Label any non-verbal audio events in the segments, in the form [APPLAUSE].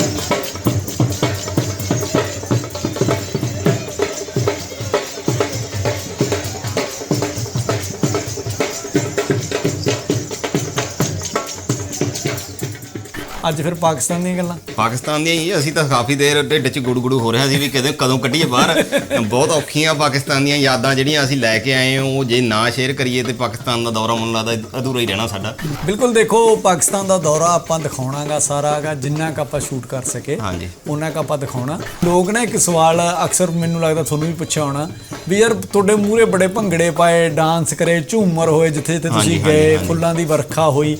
Thank you. ਅੱਜ ਫਿਰ ਪਾਕਿਸਤਾਨ ਦੀਆਂ ਗੱਲਾਂ। ਪਾਕਿਸਤਾਨ ਦੀਆਂ ਹੀ ਅਸੀਂ ਤਾਂ ਕਾਫੀ ਦੇਰ ਢਿੱਡ 'ਚ ਗੁੜਗੁੜੂ ਹੋ ਰਿਹਾ ਸੀ ਵੀ ਕਦੇ ਕਦੋਂ ਕੱਢੀਏ ਬਾਹਰ। ਬਹੁਤ ਔਖੀਆਂ ਪਾਕਿਸਤਾਨ ਦੀਆਂ ਯਾਦਾਂ ਜਿਹੜੀਆਂ ਅਸੀਂ ਲੈ ਕੇ ਆਏ ਹਾਂ ਉਹ ਜੇ ਨਾ ਸ਼ੇਅਰ ਕਰੀਏ ਤੇ ਪਾਕਿਸਤਾਨ ਦਾ ਦੌਰਾ ਮੈਨੂੰ ਲੱਗਦਾ ਅਧੂਰਾ ਹੀ ਰਹਿਣਾ ਸਾਡਾ। ਬਿਲਕੁਲ ਦੇਖੋ ਪਾਕਿਸਤਾਨ ਦਾ ਦੌਰਾ ਆਪਾਂ ਦਿਖਾਉਣਾਗਾ ਸਾਰਾਗਾ ਜਿੰਨਾ ਕ ਆਪਾਂ ਸ਼ੂਟ ਕਰ ਸਕੇ ਹਾਂਜੀ। ਉਹਨਾਂ ਕ ਆਪਾਂ ਦਿਖਾਉਣਾ। ਲੋਕ ਨਾ ਇੱਕ ਸਵਾਲ ਅਕਸਰ ਮੈਨੂੰ ਲੱਗਦਾ ਤੁਹਾਨੂੰ ਵੀ ਪੁੱਛਿਆ ਹੋਣਾ ਵੀ ਯਾਰ ਤੁਹਾਡੇ ਮੂਹਰੇ ਬੜੇ ਭੰਗੜੇ ਪਾਏ ਡਾਂਸ ਕਰੇ ਝੂਮਰ ਹੋਏ ਜਿੱਥੇ ਜਿੱਥੇ ਤੁਸੀਂ ਗਏ। ਫੁੱਲਾਂ ਦੀ ਵਰਖਾ ਹੋਈ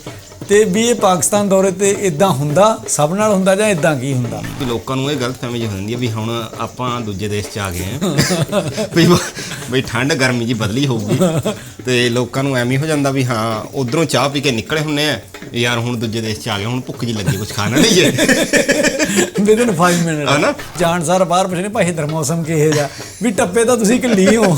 ਤੇ ਵੀ ਇਹ ਪਾਕਿਸਤਾਨ ਦੌਰੇ ਤੇ ਇਦਾਂ ਹੁੰਦਾ? ਸਭ ਨਾਲ ਹੁੰਦਾ ਜਾਂ ਇਦਾਂ ਕੀ ਹੁੰਦਾ? ਵੀ ਲੋਕਾਂ ਨੂੰ ਇਹ ਗਲਤਫਹਿਮੀ ਹੋ ਜਾਂਦੀ ਹੈ ਵੀ ਹੁਣ ਆਪਾਂ ਦੂਜੇ ਦੇਸ਼ 'ਚ ਆ ਗਏ ਹਾਂ। [LAUGHS] ਵੀ ਵੀ ਠੰਡ ਗਰਮੀ ਜੀ ਬਦਲੀ ਹੋਊਗੀ। ਤੇ ਲੋਕਾਂ ਨੂੰ ਐਵੇਂ ਹੀ ਹੋ ਜਾਂਦਾ ਵੀ ਹਾਂ ਉਧਰੋਂ ਚਾਹ ਪੀ ਕੇ ਨਿਕਲੇ ਹੁੰਨੇ ਆ। ਯਾਰ ਹੁਣ ਦੂਜੇ ਦੇਸ਼ 'ਚ ਆ ਗਏ ਹੁਣ ਭੁੱਖ ਜੀ ਲੱਗੀ ਕੁਝ ਖਾਣਾ ਨਹੀਂ ਜੇ ਵਿਦਨ 5 ਮਿੰਟ? ਜਾਣ ਸਾਰ ਬਾਹਰ ਪੁੱਛਣੇ ਭਾਈ ਇਧਰ ਮੌਸਮ ਕਿਹੋ ਜਿਹਾ। ਵੀ ਟੱਪੇ ਤਾਂ ਤੁਸੀਂ ਕੱਲੀ ਹੋ।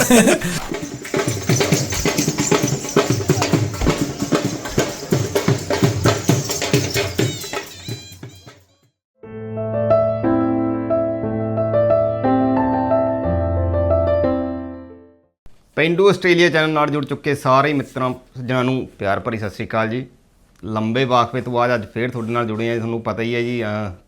ਪਿੰਡੂ ਆਸਟ੍ਰੇਲੀਆ ਚੈਨਲ ਨਾਲ ਜੁੜ ਚੁੱਕੇ ਸਾਰੇ ਮਿੱਤਰਾਂ ਸੱਜਣਾਂ ਨੂੰ ਪਿਆਰ ਭਰੀ ਸਤਿ ਸ੍ਰੀ ਅਕਾਲ ਜੀ। ਲੰਬੇ ਵਾਕਫੇ ਤੋਂ ਬਾਅਦ ਅੱਜ ਫੇਰ ਤੁਹਾਡੇ ਨਾਲ ਜੁੜੇ ਆ ਤੁਹਾਨੂੰ ਪਤਾ ਹੀ ਹੈ ਜੀ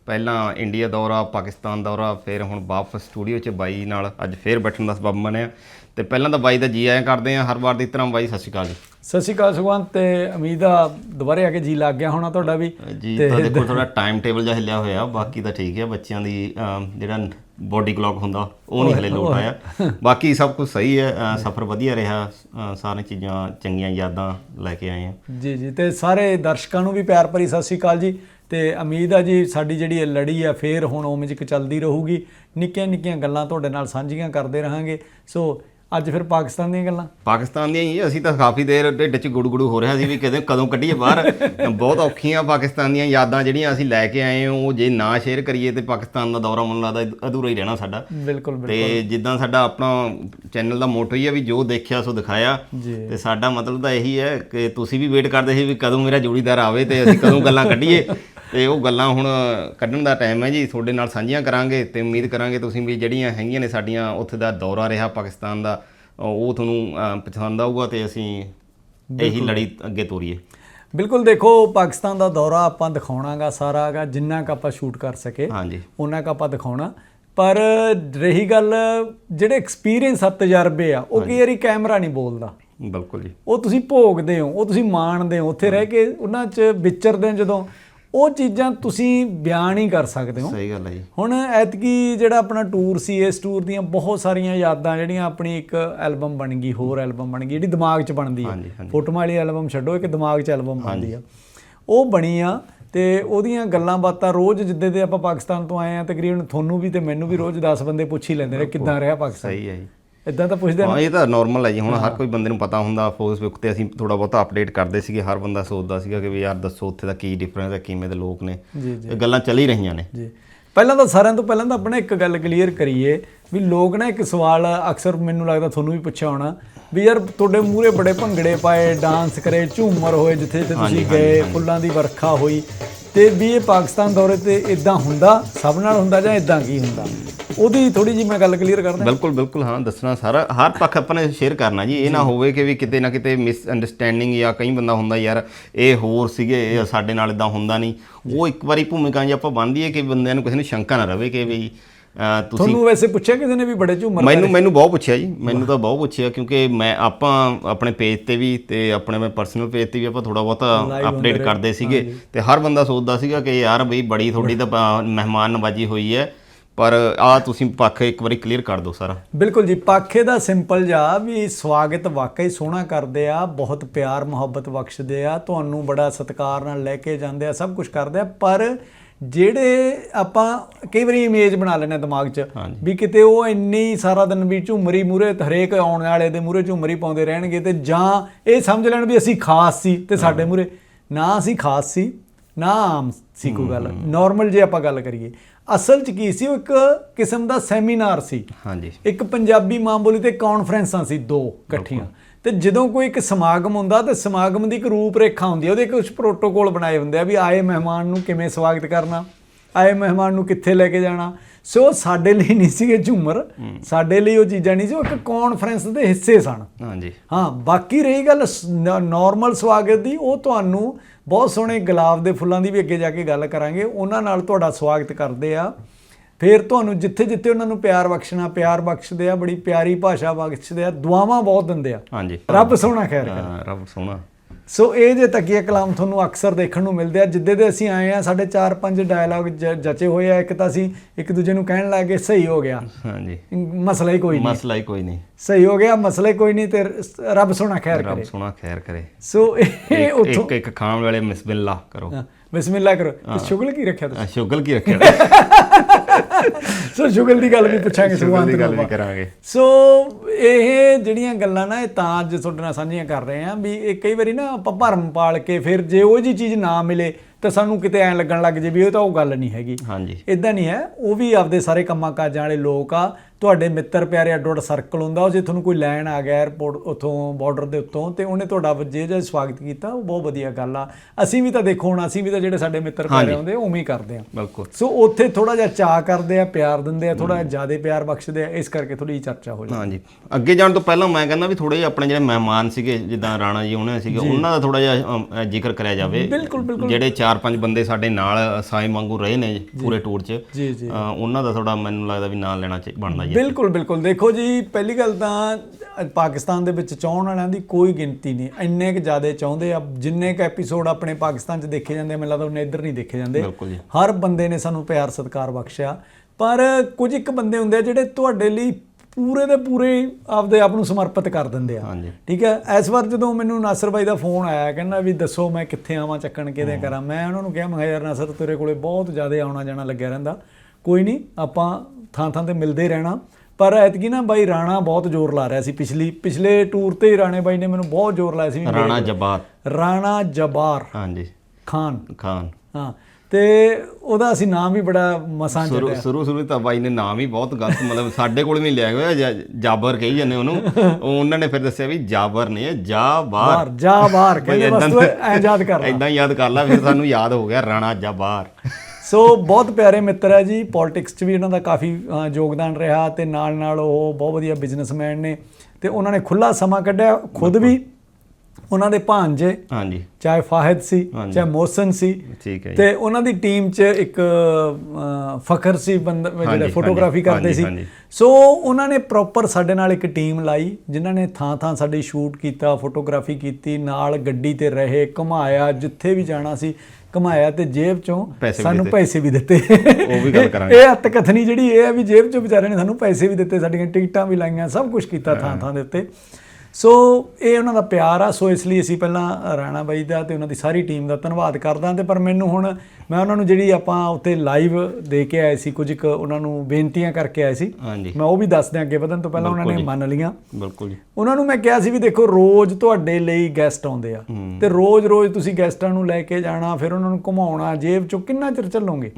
ਪਹਿਲਾਂ ਇੰਡੀਆ ਦੌਰਾ ਪਾਕਿਸਤਾਨ ਦੌਰਾ ਫਿਰ ਹੁਣ ਵਾਪਸ ਸਟੂਡੀਓ 'ਚ ਬਾਈ ਨਾਲ ਅੱਜ ਫੇਰ ਬੈਠਣ ਦਾ ਸਬਬ ਬਣਿਆ। ਤੇ ਪਹਿਲਾਂ ਤਾਂ ਬਾਈ ਦਾ ਜੀ ਆਇਆਂ ਕਰਦੇ ਆ ਹਰ ਵਾਰ ਦੀ ਤਰ੍ਹਾਂ ਬਾਈ ਸਤਿ ਸ੍ਰੀ ਅਕਾਲ ਜੀ। ਸਤਿ ਸ਼੍ਰੀ ਅਕਾਲ ਸੁਖਵੰਤ ਤੇ ਉਮੀਦ ਆ ਦੁਬਾਰੇ ਆ ਕੇ ਜੀ ਲੱਗ ਗਿਆ ਹੋਣਾ ਤੁਹਾਡਾ ਵੀ। ਜੀ ਤਾਂ ਦੇਖੋ ਥੋੜਾ ਟਾਈਮ ਟੇਬਲ ਜਿਹਾ ਹਿੱਲਿਆ ਹੋਇਆ। ਬਾਕੀ ਤਾਂ ਠੀਕ ਹੈ ਬੱਚਿਆਂ ਦੀ ਜਿਹੜਾ ਬੋਡੀ ਕਲੌਕ ਹੁੰਦਾ ਉਹ ਨਹੀਂ ਹਲੇ ਲੋਟ ਆਇਆ। ਬਾਕੀ ਸਭ ਕੁਝ ਸਹੀ ਹੈ ਸਫ਼ਰ ਵਧੀਆ ਰਿਹਾ ਸਾਰੀਆਂ ਚੀਜ਼ਾਂ ਚੰਗੀਆਂ ਯਾਦਾਂ ਲੈ ਕੇ ਆਏ ਆ ਜੀ ਜੀ ਤੇ ਸਾਰੇ ਦਰਸ਼ਕਾਂ ਨੂੰ ਵੀ ਪਿਆਰ ਭਰੀ ਸਤਿ ਸ਼੍ਰੀ ਅਕਾਲ ਜੀ। ਤੇ ਉਮੀਦ ਆ ਜੀ ਸਾਡੀ ਜਿਹੜੀ ਇਹ ਲੜੀ ਆ ਫੇਰ ਹੁਣ ਉਵੇਂ ਜਿਕ ਚੱਲਦੀ ਰਹੂਗੀ। ਨਿੱਕੀਆਂ ਨਿੱਕੀਆਂ ਗੱਲਾਂ ਤੁਹਾਡੇ ਨਾਲ ਸਾਂਝੀਆਂ ਕਰਦੇ ਰਹਾਂਗੇ। ਸੋ ਅੱਜ ਫਿਰ ਪਾਕਿਸਤਾਨ ਦੀਆਂ ਗੱਲਾਂ। ਪਾਕਿਸਤਾਨ ਦੀਆਂ ਹੀ ਅਸੀਂ ਤਾਂ ਕਾਫੀ ਦੇਰ ਢਿੱਡ 'ਚ ਗੁੜਗੁੜੂ ਹੋ ਰਿਹਾ ਸੀ ਵੀ ਕਦੇ ਕਦੋਂ ਕੱਢੀਏ ਬਾਹਰ। ਬਹੁਤ ਔਖੀਆਂ ਪਾਕਿਸਤਾਨ ਦੀਆਂ ਯਾਦਾਂ ਜਿਹੜੀਆਂ ਅਸੀਂ ਲੈ ਕੇ ਆਏ ਹਾਂ ਉਹ ਜੇ ਨਾ ਸ਼ੇਅਰ ਕਰੀਏ ਤੇ ਪਾਕਿਸਤਾਨ ਦਾ ਦੌਰਾ ਮੈਨੂੰ ਲੱਗਦਾ ਅਧੂਰਾ ਹੀ ਰਹਿਣਾ ਸਾਡਾ। ਬਿਲਕੁਲ ਬਿਲਕੁਲ। ਤੇ ਜਿੱਦਾਂ ਸਾਡਾ ਆਪਣਾ ਚੈਨਲ ਦਾ ਮੋਟੋ ਹੀ ਹੈ ਵੀ ਜੋ ਦੇਖਿਆ ਸੋ ਦਿਖਾਇਆ। ਤੇ ਸਾਡਾ ਮਤਲਬ ਤਾਂ ਇਹੀ ਹੈ ਕਿ ਤੁਸੀਂ ਵੀ ਵੇਟ ਕਰਦੇ ਸੀ ਵੀ ਕਦੋਂ ਮੇਰਾ ਜੋੜੀਦਾਰ ਆਵੇ ਤੇ ਅਸੀਂ ਕਦੋਂ ਗੱਲਾਂ ਕੱਢੀਏ। ਤੇ ਉਹ ਗੱਲਾਂ ਹੁਣ ਕੱਢਣ ਦਾ ਟਾਈਮ ਹੈ ਜੀ ਤੁਹਾਡੇ ਨਾਲ ਸਾਂਝੀਆਂ ਕਰਾਂਗੇ ਤੇ ਉਮੀਦ ਕਰਾਂਗੇ ਤੁਸੀਂ ਵੀ ਜਿਹੜੀਆਂ ਹੈਗੀਆਂ ਨੇ ਸਾਡੀਆਂ ਉੱਥੇ ਦਾ ਦੌਰਾ ਰਿਹਾ ਪਾਕਿਸਤਾਨ ਦਾ। ਉਹ ਤੁਹਾਨੂੰ ਅਹ, ਪਸੰਦ ਆਊਗਾ ਤੇ ਅਸੀਂ ਇਹੀ ਲੜੀ ਅੱਗੇ ਤੋਰੀਏ। ਬਿਲਕੁਲ ਦੇਖੋ ਪਾਕਿਸਤਾਨ ਦਾ ਦੌਰਾ ਆਪਾਂ ਦਿਖਾਉਣਾਗਾ ਸਾਰਾਗਾ ਜਿੰਨਾ ਕ ਆਪਾਂ ਸ਼ੂਟ ਕਰ ਸਕੇ ਹਾਂਜੀ। ਉਹਨਾਂ ਕ ਆਪਾਂ ਦਿਖਾਉਣਾ। ਪਰ ਰਹੀ ਗੱਲ ਜਿਹੜੇ ਐਕਸਪੀਰੀਅੰਸ ਆ ਤਜਰਬੇ ਆ ਉਹ ਕਈ ਵਾਰੀ ਕੈਮਰਾ ਨਹੀਂ ਬੋਲਦਾ? ਬਿਲਕੁਲ ਜੀ। ਉਹ ਤੁਸੀਂ ਭੋਗਦੇ ਹੋ ਉਹ ਤੁਸੀਂ ਮਾਣਦੇ ਹੋ ਉੱਥੇ ਰਹਿ ਕੇ ਉਹਨਾਂ 'ਚ ਵਿਚਰਦੇ ਹੋ ਜਦੋਂ ਉਹ ਚੀਜ਼ਾਂ ਤੁਸੀਂ ਬਿਆਨ ਹੀ ਕਰ ਸਕਦੇ ਹੋ। ਸਹੀ ਗੱਲ ਹੈ ਜੀ। ਹੁਣ ਐਤਕੀ ਜਿਹੜਾ ਆਪਣਾ ਟੂਰ ਸੀ ਇਸ ਟੂਰ ਦੀਆਂ ਬਹੁਤ ਸਾਰੀਆਂ ਯਾਦਾਂ ਜਿਹੜੀਆਂ ਆਪਣੀ ਇੱਕ ਐਲਬਮ ਬਣ ਗਈ ਹੋਰ ਐਲਬਮ ਬਣ ਗਈ ਜਿਹੜੀ ਦਿਮਾਗ 'ਚ ਬਣਦੀ ਹੈ। ਫੋਟੋਆਂ ਵਾਲੀ ਐਲਬਮ ਛੱਡੋ ਇੱਕ ਦਿਮਾਗ 'ਚ ਐਲਬਮ ਬਣਦੀ ਆ। ਉਹ ਬਣੀ ਆ ਤੇ ਉਹਦੀਆਂ ਗੱਲਾਂ ਬਾਤਾਂ ਰੋਜ਼ ਜਿੱਦੇ ਦੇ ਆਪਾਂ ਪਾਕਿਸਤਾਨ ਤੋਂ ਆਏ ਆ ਤਕਰੀਬਨ ਤੁਹਾਨੂੰ ਵੀ ਤੇ ਮੈਨੂੰ ਵੀ ਰੋਜ਼ 10 ਬੰਦੇ ਪੁੱਛ ਹੀ ਲੈਂਦੇ ਨੇ ਕਿੱਦਾਂ ਰਿਹਾ ਪਾਕਿਸਤਾਨ? ਸਹੀ ਹੈ ਜੀ। ਇਦਾਂ ਤਾਂ ਪੁੱਛਦੇ ਹਾਂ ਇਹ ਤਾਂ ਨਾਰਮਲ ਹੈ ਜੀ ਹੁਣ ਹਰ ਕੋਈ ਬੰਦੇ ਨੂੰ ਪਤਾ ਹੁੰਦਾ ਫੇਸਬੁੱਕ ਤੇ ਅਸੀਂ ਥੋੜਾ ਬਹੁਤਾ ਅਪਡੇਟ ਕਰਦੇ ਸੀਗੇ ਹਰ ਬੰਦਾ ਸੋਚਦਾ ਸੀਗਾ ਕਿ ਵੀ ਯਾਰ ਦੱਸੋ ਉੱਥੇ ਦਾ ਕੀ ਡਿਫਰੈਂਸ ਹੈ ਕਿਵੇਂ ਦੇ ਲੋਕ ਨੇ। ਇਹ ਗੱਲਾਂ ਚੱਲ ਹੀ ਰਹੀਆਂ ਨੇ। ਜੀ। ਪਹਿਲਾਂ ਤਾਂ ਸਾਰਿਆਂ ਤੋਂ ਪਹਿਲਾਂ ਤਾਂ ਆਪਣਾ ਇੱਕ ਗੱਲ ਕਲੀਅਰ ਕਰੀਏ ਵੀ ਲੋਕ ਨਾ ਇੱਕ ਸਵਾਲ ਅਕਸਰ ਮੈਨੂੰ ਲੱਗਦਾ ਤੁਹਾਨੂੰ ਵੀ ਪੁੱਛਿਆ ਹੋਣਾ ਵੀ ਯਾਰ ਤੁਹਾਡੇ ਮੂਹਰੇ ਬੜੇ ਭੰਗੜੇ ਪਾਏ ਡਾਂਸ ਕਰੇ ਝੂਮਰ ਹੋਏ ਜਿੱਥੇ ਜਿੱਥੇ ਤੁਸੀਂ ਗਏ ਫੁੱਲਾਂ ਦੀ ਵਰਖਾ ਹੋਈ। ਤੇ ਵੀ ਇਹ ਪਾਕਿਸਤਾਨ ਦੌਰੇ ਤੇ ਇਦਾਂ ਹੁੰਦਾ ਸਭ ਨਾਲ ਹੁੰਦਾ ਜਾਂ ਇਦਾਂ ਕੀ ਹੁੰਦਾ? ਉਹਦੀ ਥੋੜੀ ਜੀ ਮੈਂ ਗੱਲ ਕਲੀਅਰ ਕਰਦਾ। ਬਿਲਕੁਲ ਬਿਲਕੁਲ ਹਾਂ ਦੱਸਣਾ ਸਾਰਾ ਹਰ ਪੱਖ ਆਪਾਂ ਨੇ ਸ਼ੇਅਰ ਕਰਨਾ ਜੀ। ਇਹ ਨਾ ਹੋਵੇ ਕਿ ਵੀ ਕਿਤੇ ਨਾ ਕਿਤੇ ਮਿਸ ਅੰਡਰਸਟੈਂਡਿੰਗ ਜਾਂ ਕਈ ਬੰਦਾ ਹੁੰਦਾ ਯਾਰ ਇਹ ਹੋਰ ਸੀਗੇ ਇਹ ਸਾਡੇ ਨਾਲ ਇਦਾਂ ਹੁੰਦਾ ਨਹੀਂ। ਉਹ ਇੱਕ ਵਾਰੀ ਭੂਮਿਕਾ ਜੀ ਆਪਾਂ ਬੰਨ੍ਹਦੀ ਹੈ ਕਿ ਬੰਦਿਆਂ ਨੂੰ ਕਿਸੇ ਨੂੰ ਸ਼ੰਕਾ ਨਾ ਰਵੇ ਕਿ ਵੀ ਤੁਸੀਂ ਤੁਹਾਨੂੰ ਵੈਸੇ ਪੁੱਛਿਆ ਕਿਸੇ ਨੇ ਵੀ ਬੜੇ ਝੂਮਰ ਮੈਨੂੰ ਮੈਨੂੰ ਬਹੁਤ ਪੁੱਛਿਆ ਜੀ। ਮੈਨੂੰ ਤਾਂ ਬਹੁਤ ਪੁੱਛਿਆ ਕਿਉਂਕਿ ਮੈਂ ਆਪਾਂ ਆਪਣੇ ਪੇਜ ਤੇ ਵੀ ਤੇ ਆਪਣੇ ਮੈਂ ਪਰਸਨਲ ਪੇਜ ਤੇ ਵੀ ਆਪਾਂ ਥੋੜਾ ਬਹੁਤਾ ਅਪਡੇਟ ਕਰਦੇ ਸੀਗੇ ਤੇ ਹਰ ਬੰਦਾ ਸੋਚਦਾ ਸੀਗਾ ਕਿ ਯਾਰ ਬਈ ਬੜੀ ਤੁਹਾਡੀ ਤਾਂ ਮਹਿਮਾਨ ਨਵਾਜੀ ਹੋਈ ਹੈ ਪਰ ਆ ਤੁਸੀਂ ਪੱਖ ਇੱਕ ਵਾਰੀ ਕਲੀਅਰ ਕਰ ਦਿਓ ਸਾਰਾ। ਬਿਲਕੁਲ ਜੀ ਪਾਖੇ ਦਾ ਸਿੰਪਲ ਜਾ ਵੀ ਸਵਾਗਤ ਵਾਕਈ ਸੋਹਣਾ ਕਰਦੇ ਆ ਬਹੁਤ ਪਿਆਰ ਮੁਹੱਬਤ ਬਖਸ਼ਦੇ ਆ ਤੁਹਾਨੂੰ ਬੜਾ ਸਤਿਕਾਰ ਨਾਲ ਲੈ ਕੇ ਜਾਂਦੇ ਆ ਸਭ ਕੁਝ ਕਰਦੇ ਆ ਪਰ ਜਿਹੜੇ ਆਪਾਂ ਕਈ ਵਾਰੀ ਇਮੇਜ ਬਣਾ ਲੈਂਦੇ ਦਿਮਾਗ 'ਚ। ਵੀ ਕਿਤੇ ਉਹ ਇੰਨੀ ਸਾਰਾ ਦਿਨ ਵੀ ਝੁਮਰੀ ਮੂਰੇ ਹਰੇਕ ਆਉਣ ਵਾਲੇ ਦੇ ਮੂਰੇ ਝੁਮਰੀ ਪਾਉਂਦੇ ਰਹਿਣਗੇ ਤੇ ਜਾਂ ਇਹ ਸਮਝ ਲੈਣ ਵੀ ਅਸੀਂ ਖਾਸ ਸੀ ਤੇ ਸਾਡੇ ਮੂਰੇ ਨਾ ਅਸੀਂ ਖਾਸ ਸੀ ਨਾ ਆਮ ਸੀ ਕੋਈ ਗੱਲ। ਨਾਰਮਲ ਜੇ ਆਪਾਂ ਗੱਲ ਕਰੀਏ ਅਸਲ 'ਚ ਕੀ ਸੀ ਉਹ ਇੱਕ ਕਿਸਮ ਦਾ ਸੈਮੀਨਾਰ ਸੀ। ਹਾਂਜੀ। ਇੱਕ ਪੰਜਾਬੀ ਮਾਂ ਬੋਲੀ ਤੇ ਕਾਨਫਰੰਸਾਂ ਸੀ ਦੋ ਇਕੱਠੀਆਂ। ਤੇ ਜਦੋਂ ਕੋਈ ਇੱਕ ਸਮਾਗਮ ਹੁੰਦਾ ਤੇ ਸਮਾਗਮ ਦੀ ਇੱਕ ਰੂਪ ਰੇਖਾ ਹੁੰਦੀ ਹੈ ਉਹਦੇ ਕੁਝ ਪ੍ਰੋਟੋਕੋਲ ਬਣਾਏ ਹੁੰਦੇ ਆ ਵੀ ਆਏ ਮਹਿਮਾਨ ਨੂੰ ਕਿਵੇਂ ਸਵਾਗਤ ਕਰਨਾ ਆਏ ਮਹਿਮਾਨ ਨੂੰ ਕਿੱਥੇ ਲੈ ਕੇ ਜਾਣਾ। ਸੋ ਸਾਡੇ ਲਈ ਨਹੀਂ ਸੀਗੇ ਝੂਮਰ ਸਾਡੇ ਲਈ ਉਹ ਚੀਜ਼ਾਂ ਨਹੀਂ ਸੀ ਉਹ ਇੱਕ ਕਾਨਫਰੰਸ ਦੇ ਹਿੱਸੇ ਸਨ। ਹਾਂਜੀ। ਹਾਂ ਬਾਕੀ ਰਹੀ ਗੱਲ ਨਾਰਮਲ ਸਵਾਗਤ ਦੀ ਉਹ ਤੁਹਾਨੂੰ ਬਹੁਤ ਸੋਹਣੇ ਗੁਲਾਬ ਦੇ ਫੁੱਲਾਂ ਦੀ ਵੀ ਅੱਗੇ ਜਾ ਕੇ ਗੱਲ ਕਰਾਂਗੇ ਉਹਨਾਂ ਨਾਲ ਤੁਹਾਡਾ ਸਵਾਗਤ ਕਰਦੇ ਆ। ਫਿਰ ਤੁਹਾਨੂੰ ਜਿੱਥੇ ਜਿੱਥੇ ਉਹਨਾਂ ਨੂੰ ਪਿਆਰ ਬਖਸ਼ਣਾ ਪਿਆਰ ਬਖਸ਼ਦੇ ਆ ਬੜੀ ਪਿਆਰੀ ਭਾਸ਼ਾ ਬਖਸ਼ਦੇ ਆ ਦੁਆਵਾਂ ਬਹੁਤ ਦਿੰਦੇ ਆ। ਹਾਂਜੀ। ਰੱਬ ਸੋਹਣਾ ਖੈਰ ਕਰੇ। ਹਾਂ, ਰੱਬ ਸੋਹਣਾ। ਸੋ ਇਹ ਜੇ ਤਕੀਆ ਕਲਾਮ ਤੁਹਾਨੂੰ ਅਕਸਰ ਦੇਖਣ ਨੂੰ ਮਿਲਦੇ ਆ ਜਿੱਦੇ ਦੇ ਅਸੀਂ ਆਏ ਆ ਸਾਡੇ 4-5 ਡਾਇਲੌਗ ਜਚੇ ਹੋਏ ਆ ਇੱਕ ਤਾਂ ਅਸੀਂ ਇੱਕ ਦੂਜੇ ਨੂੰ ਕਹਿਣ ਲੱਗੇ ਸਹੀ ਹੋ ਗਿਆ। ਹਾਂਜੀ। ਮਸਲਾ ਹੀ ਕੋਈ ਨਹੀਂ। ਮਸਲਾ ਹੀ ਕੋਈ ਨਹੀਂ। ਸਹੀ ਹੋ ਗਿਆ ਮਸਲਾ ਹੀ ਕੋਈ ਨਹੀਂ ਤੇ ਰੱਬ ਸੋਹਣਾ ਖੈਰ ਰੱਬ ਕਰੇ। ਸੋਹਣਾ ਖੈਰ ਕਰੇ। ਸੋ ਇਹ ਉੱਥੋਂ ਇੱਕ- ਇੱਕ ਖਾਣ ਵਾਲੇ ਬਿਸਮਿਲ੍ਲਾ ਕਰੋ। ਬਿਸਮਿਲ੍ਲਾ ਕਰੋ। ਤੇ ਸ਼ੁਗਲ ਕੀ ਰੱਖਿਆ ਤੁਸੀਂ? ਸ਼ੁਗਲ ਕੀ ਰੱਖਿਆ? ਸੋ ਸ਼ੁਗਲ ਦੀ ਗੱਲ ਵੀ ਪੁੱਛਾਂਗੇ ਸ਼ੁਗਲ ਦੀ ਗੱਲ ਵੀ ਕਰਾਂਗੇ। ਸੋ ਇਹ ਜਿਹੜੀਆਂ ਗੱਲਾਂ ਨਾ ਇਹ ਤਾਂ ਅੱਜ ਤੁਹਾਡੇ ਨਾਲ ਸਾਂਝੀਆਂ ਕਰ ਰਹੇ ਆ ਵੀ ਇਹ ਕਈ ਵਾਰੀ ਨਾ ਆਪਾਂ ਭਰਮ ਪਾਲ ਕੇ ਫਿਰ ਜੇ ਉਹ ਜੀ ਚੀਜ਼ ਨਾ ਮਿਲੇ ਤਾਂ ਸਾਨੂੰ ਕਿਤੇ ਐਂ ਲੱਗਣ ਲੱਗ ਜੇ ਵੀ ਇਹ ਤਾਂ ਉਹ ਗੱਲ ਨਹੀਂ ਹੈਗੀ। ਹਾਂਜੀ। ਇਦਾਂ ਨਹੀਂ ਹੈ ਉਹ ਵੀ ਆਪਦੇ ਸਾਰੇ ਕੰਮਾਂ ਕਾਜਾਂ ਵਾਲੇ ਲੋਕ ਆ ਤੁਹਾਡੇ ਮਿੱਤਰ ਪਿਆਰੇ ਅੱਡੋ ਅੱਡ ਸਰਕਲ ਹੁੰਦਾ ਉਹ ਜੇ ਤੁਹਾਨੂੰ ਕੋਈ ਲੈਣ ਆ ਗਿਆ 에어ਪੋਰਟ ਉਥੋਂ ਬਾਰਡਰ ਦੇ ਉੱਤੋਂ ਤੇ ਉਹਨੇ ਤੁਹਾਡਾ ਜੇ ਜਿਹਾ ਸਵਾਗਤ ਕੀਤਾ ਉਹ ਬਹੁਤ ਵਧੀਆ ਗੱਲ ਆ। ਅਸੀਂ ਵੀ ਤਾਂ ਦੇਖੋ ਹੁਣ ਅਸੀਂ ਵੀ ਤਾਂ ਜਿਹੜੇ ਸਾਡੇ ਮਿੱਤਰ ਪਿਆਰੇ ਹੁੰਦੇ ਉਵੇਂ ਹੀ ਕਰਦੇ ਆ। ਬਿਲਕੁਲ। ਸੋ ਉੱਥੇ ਥੋੜਾ ਜਿਹਾ ਚਾਹ ਕਰਦੇ ਆ ਪਿਆਰ ਦਿੰਦੇ ਆ ਥੋੜਾ ਜ਼ਿਆਦਾ ਪਿਆਰ ਬਖਸ਼ਦੇ ਆ ਇਸ ਕਰਕੇ ਥੋੜੀ ਚਰਚਾ ਹੋ ਜਾਂਦੀ ਹਾਂਜੀ। ਅੱਗੇ ਜਾਣ ਤੋਂ ਪਹਿਲਾਂ ਮੈਂ ਕਹਿੰਦਾ ਵੀ ਥੋੜੇ ਜਿਹੇ ਆਪਣੇ ਜਿਹੜੇ ਮਹਿਮਾਨ ਸੀਗੇ ਜਿੱਦਾਂ ਰਾਣਾ ਜੀ ਹੋਣੇ ਸੀਗੇ ਉਹਨਾਂ ਦਾ ਥੋੜਾ ਜਿਹਾ ਜ਼ਿਕਰ ਕਰਿਆ ਜਾਵੇ। ਬਿਲਕੁਲ ਬਿਲਕੁਲ। ਜਿਹੜੇ 4-5 ਬੰਦੇ ਸਾਡੇ ਨਾਲ ਸਾਈ ਵਾਂਗੂ ਰਹੇ ਨੇ ਪੂਰੇ ਟੂਰ 'ਚ ਜੀ ਜੀ। ਉਹਨਾਂ ਦਾ ਥੋੜਾ ਮੈਨੂੰ ਲੱਗਦਾ ਵੀ ਨਾਂ ਲੈਣਾ ਬਣਦਾ ਜੀ ਬਿਲਕੁਲ ਬਿਲਕੁਲ। ਦੇਖੋ ਜੀ ਪਹਿਲੀ ਗੱਲ ਤਾਂ ਪਾਕਿਸਤਾਨ ਦੇ ਵਿੱਚ ਚਾਹਣ ਵਾਲਿਆਂ ਦੀ ਕੋਈ ਗਿਣਤੀ ਨਹੀਂ। ਇੰਨੇ ਕੁ ਜ਼ਿਆਦਾ ਚਾਹੁੰਦੇ ਆ ਜਿੰਨੇ ਕੁ ਐਪੀਸੋਡ ਆਪਣੇ ਪਾਕਿਸਤਾਨ 'ਚ ਦੇਖੇ ਜਾਂਦੇ ਮੈਨੂੰ ਲੱਗਦਾ ਉਹਨੇ ਇੱਧਰ ਨਹੀਂ ਦੇਖੇ ਜਾਂਦੇ। ਹਰ ਬੰਦੇ ਨੇ ਸਾਨੂੰ ਪਿਆਰ ਸਤਿਕਾਰ ਬਖਸ਼ਿਆ। ਪਰ ਕੁਝ ਇੱਕ ਬੰਦੇ ਹੁੰਦੇ ਆ ਜਿਹੜੇ ਤੁਹਾਡੇ ਲਈ ਪੂਰੇ ਦੇ ਪੂਰੇ ਆਪਦੇ ਆਪ ਨੂੰ ਸਮਰਪਿਤ ਕਰ ਦਿੰਦੇ ਆ। ਠੀਕ ਹੈ? ਇਸ ਵਾਰ ਜਦੋਂ ਮੈਨੂੰ ਨਾਸਰ ਬਾਈ ਦਾ ਫੋਨ ਆਇਆ ਕਹਿੰਦਾ ਵੀ ਦੱਸੋ ਮੈਂ ਕਿੱਥੇ ਆਵਾਂ ਚੱਕਣ ਕਿਹਦੇ ਕਰਾਂ ਮੈਂ ਉਹਨਾਂ ਨੂੰ ਕਿਹਾ ਮੈਂ ਯਾਰ ਨਾਸਰ ਤੇਰੇ ਕੋਲੇ ਬਹੁਤ ਜ਼ਿਆਦਾ ਆਉਣਾ ਜਾਣਾ ਲੱਗਿਆ ਰਹਿੰਦਾ। ਕੋਈ ਨਹੀਂ ਆਪਾਂ ਥਾਂ ਥਾਂ ਤੇ ਮਿਲਦੇ ਰਹਿਣਾ। ਪਰ ਐਤਕੀ ਨਾ ਬਾਈ ਰਾਣਾ ਬਹੁਤ ਜ਼ੋਰ ਲਾ ਰਿਹਾ ਸੀ ਪਿਛਲੀ ਪਿਛਲੇ ਟੂਰ ਤੇ ਹੀ ਰਾਣੇ ਬਾਈ ਨੇ ਮੈਨੂੰ ਬਹੁਤ ਜ਼ੋਰ ਲਾਇਆ ਸੀ ਰਾਣਾ ਜਬਾਰ। ਰਾਣਾ ਜਬਾਰ। ਹਾਂਜੀ। ਖਾਨ। ਖਾਨ। ਹਾਂ ਤੇ ਉਹਦਾ ਅਸੀਂ ਨਾਮ ਵੀ ਬੜਾ ਮਸਾਂ ਸ਼ੁਰੂ ਸ਼ੁਰੂ ਸ਼ੁਰੂ ਤਾਂ ਬਾਈ ਨੇ ਨਾਮ ਹੀ ਬਹੁਤ ਗਲਤ ਮਤਲਬ ਸਾਡੇ ਕੋਲ ਵੀ ਲਿਆ ਹੋਇਆ ਜਾਬਰ ਕਹੀ ਜਾਂਦੇ ਉਹਨੂੰ। ਉਹ ਉਹਨਾਂ ਨੇ ਫਿਰ ਦੱਸਿਆ ਵੀ ਜਾਬਰ ਨਹੀਂ ਹੈ ਜਾਬਾਰ। ਬਾਹਰ ਜਾ ਬਾਹਰ ਕਹਿੰਦੇ ਬਸ ਤੂੰ ਐ ਯਾਦ ਕਰ ਲੈ। ਐਦਾਂ ਯਾਦ ਕਰ ਲੈ ਫਿਰ ਸਾਨੂੰ ਯਾਦ ਹੋ ਗਿਆ ਰਾਣਾ ਜਬਾਰ। ਸੋ ਬਹੁਤ ਪਿਆਰੇ ਮਿੱਤਰ ਹੈ ਜੀ। ਪੋਲਿਟਿਕਸ 'ਚ ਵੀ ਉਹਨਾਂ ਦਾ ਕਾਫੀ ਯੋਗਦਾਨ ਰਿਹਾ ਤੇ ਨਾਲ ਨਾਲ ਉਹ ਬਹੁਤ ਵਧੀਆ ਬਿਜ਼ਨਸਮੈਨ ਨੇ ਤੇ ਉਹਨਾਂ ਨੇ ਖੁੱਲਾ ਸਮਾਂ ਕੱਢਿਆ। ਖੁਦ ਵੀ ਉਹਨਾਂ ਦੇ ਭਾਂਜੇ ਹਾਂਜੀ। ਚਾਹੇ ਫਾਹਿਦ ਸੀ ਚਾਹੇ ਮੋਹਸਨ ਸੀ ਠੀਕ ਹੈ ਤੇ ਉਹਨਾਂ ਦੀ ਟੀਮ 'ਚ ਇੱਕ ਫਖਰ ਸੀ ਬੰਦਾ ਜਿਹੜੇ ਫੋਟੋਗ੍ਰਾਫੀ ਕਰਦੇ ਸੀ। ਸੋ ਉਹਨਾਂ ਨੇ ਪ੍ਰੋਪਰ ਸਾਡੇ ਨਾਲ ਇੱਕ ਟੀਮ ਲਾਈ ਜਿਨ੍ਹਾਂ ਨੇ ਥਾਂ ਥਾਂ ਸਾਡੀ ਸ਼ੂਟ ਕੀਤਾ ਫੋਟੋਗ੍ਰਾਫੀ ਕੀਤੀ ਨਾਲ ਗੱਡੀ ਤੇ ਰਹੇ ਘੁਮਾਇਆ ਜਿੱਥੇ ਵੀ ਜਾਣਾ ਸੀ। ਘੁਮਾਇਆ ਤੇ ਜੇਬ ਚੋਂ ਸਾਨੂੰ। ਪੈਸੇ ਵੀ ਦਿੱਤੇ। ਉਹ ਵੀ ਗੱਲ ਕਰਾਂਗੇ। ਇਹ ਅੱਤ ਕਥਨੀ ਜਿਹੜੀ ਇਹ ਹੈ ਵੀ ਜੇਬ ਚੋਂ ਵਿਚਾਰੇ ਨੇ ਸਾਨੂੰ ਪੈਸੇ ਵੀ ਦਿੱਤੇ ਸਾਡੀਆਂ ਟਿਕਟਾਂ ਵੀ ਲਾਈਆਂ ਸਭ ਕੁਝ ਕੀਤਾ ਥਾਂ ਥਾਂ ਦੇ ਉੱਤੇ। ਸੋ ਇਹ ਉਹਨਾਂ ਦਾ ਪਿਆਰ ਆ ਸੋ ਇਸ ਲਈ ਅਸੀਂ ਪਹਿਲਾਂ ਰਾਣਾ ਬਾਈ ਦਾ ਤੇ ਉਹਨਾਂ ਦੀ ਸਾਰੀ ਟੀਮ ਦਾ ਧੰਨਵਾਦ ਕਰਦਾ ਤੇ ਪਰ ਮੈਨੂੰ ਹੁਣ ਮੈਂ ਉਹਨਾਂ ਨੂੰ ਜਿਹੜੀ ਆਪਾਂ ਉੱਤੇ ਲਾਈਵ ਦੇ ਕੇ ਆਏ ਸੀ ਕੁਝ ਕੁ ਉਹਨਾਂ ਨੂੰ ਬੇਨਤੀਆਂ ਕਰਕੇ ਆਏ ਸੀ ਮੈਂ ਉਹ ਵੀ ਦੱਸ ਦਿਆਂ ਅੱਗੇ ਵਧਣ ਤੋਂ ਪਹਿਲਾਂ ਉਹਨਾਂ ਨੇ ਮੰਨ ਲਈਆਂ। ਬਿਲਕੁਲ ਜੀ। ਉਹਨਾਂ ਨੂੰ ਮੈਂ ਕਿਹਾ ਸੀ ਵੀ ਦੇਖੋ ਰੋਜ਼ ਤੁਹਾਡੇ ਲਈ ਗੈਸਟ ਆਉਂਦੇ ਆ ਤੇ ਰੋਜ਼-ਰੋਜ਼ ਤੁਸੀਂ ਗੈਸਟਾਂ ਨੂੰ ਲੈ ਕੇ ਜਾਣਾ ਫਿਰ ਉਹਨਾਂ ਨੂੰ ਘੁਮਾਉਣਾ ਜੇਬ ਚੋਂ ਕਿੰਨਾ ਚਿਰ ਚੱਲੋਗੇ?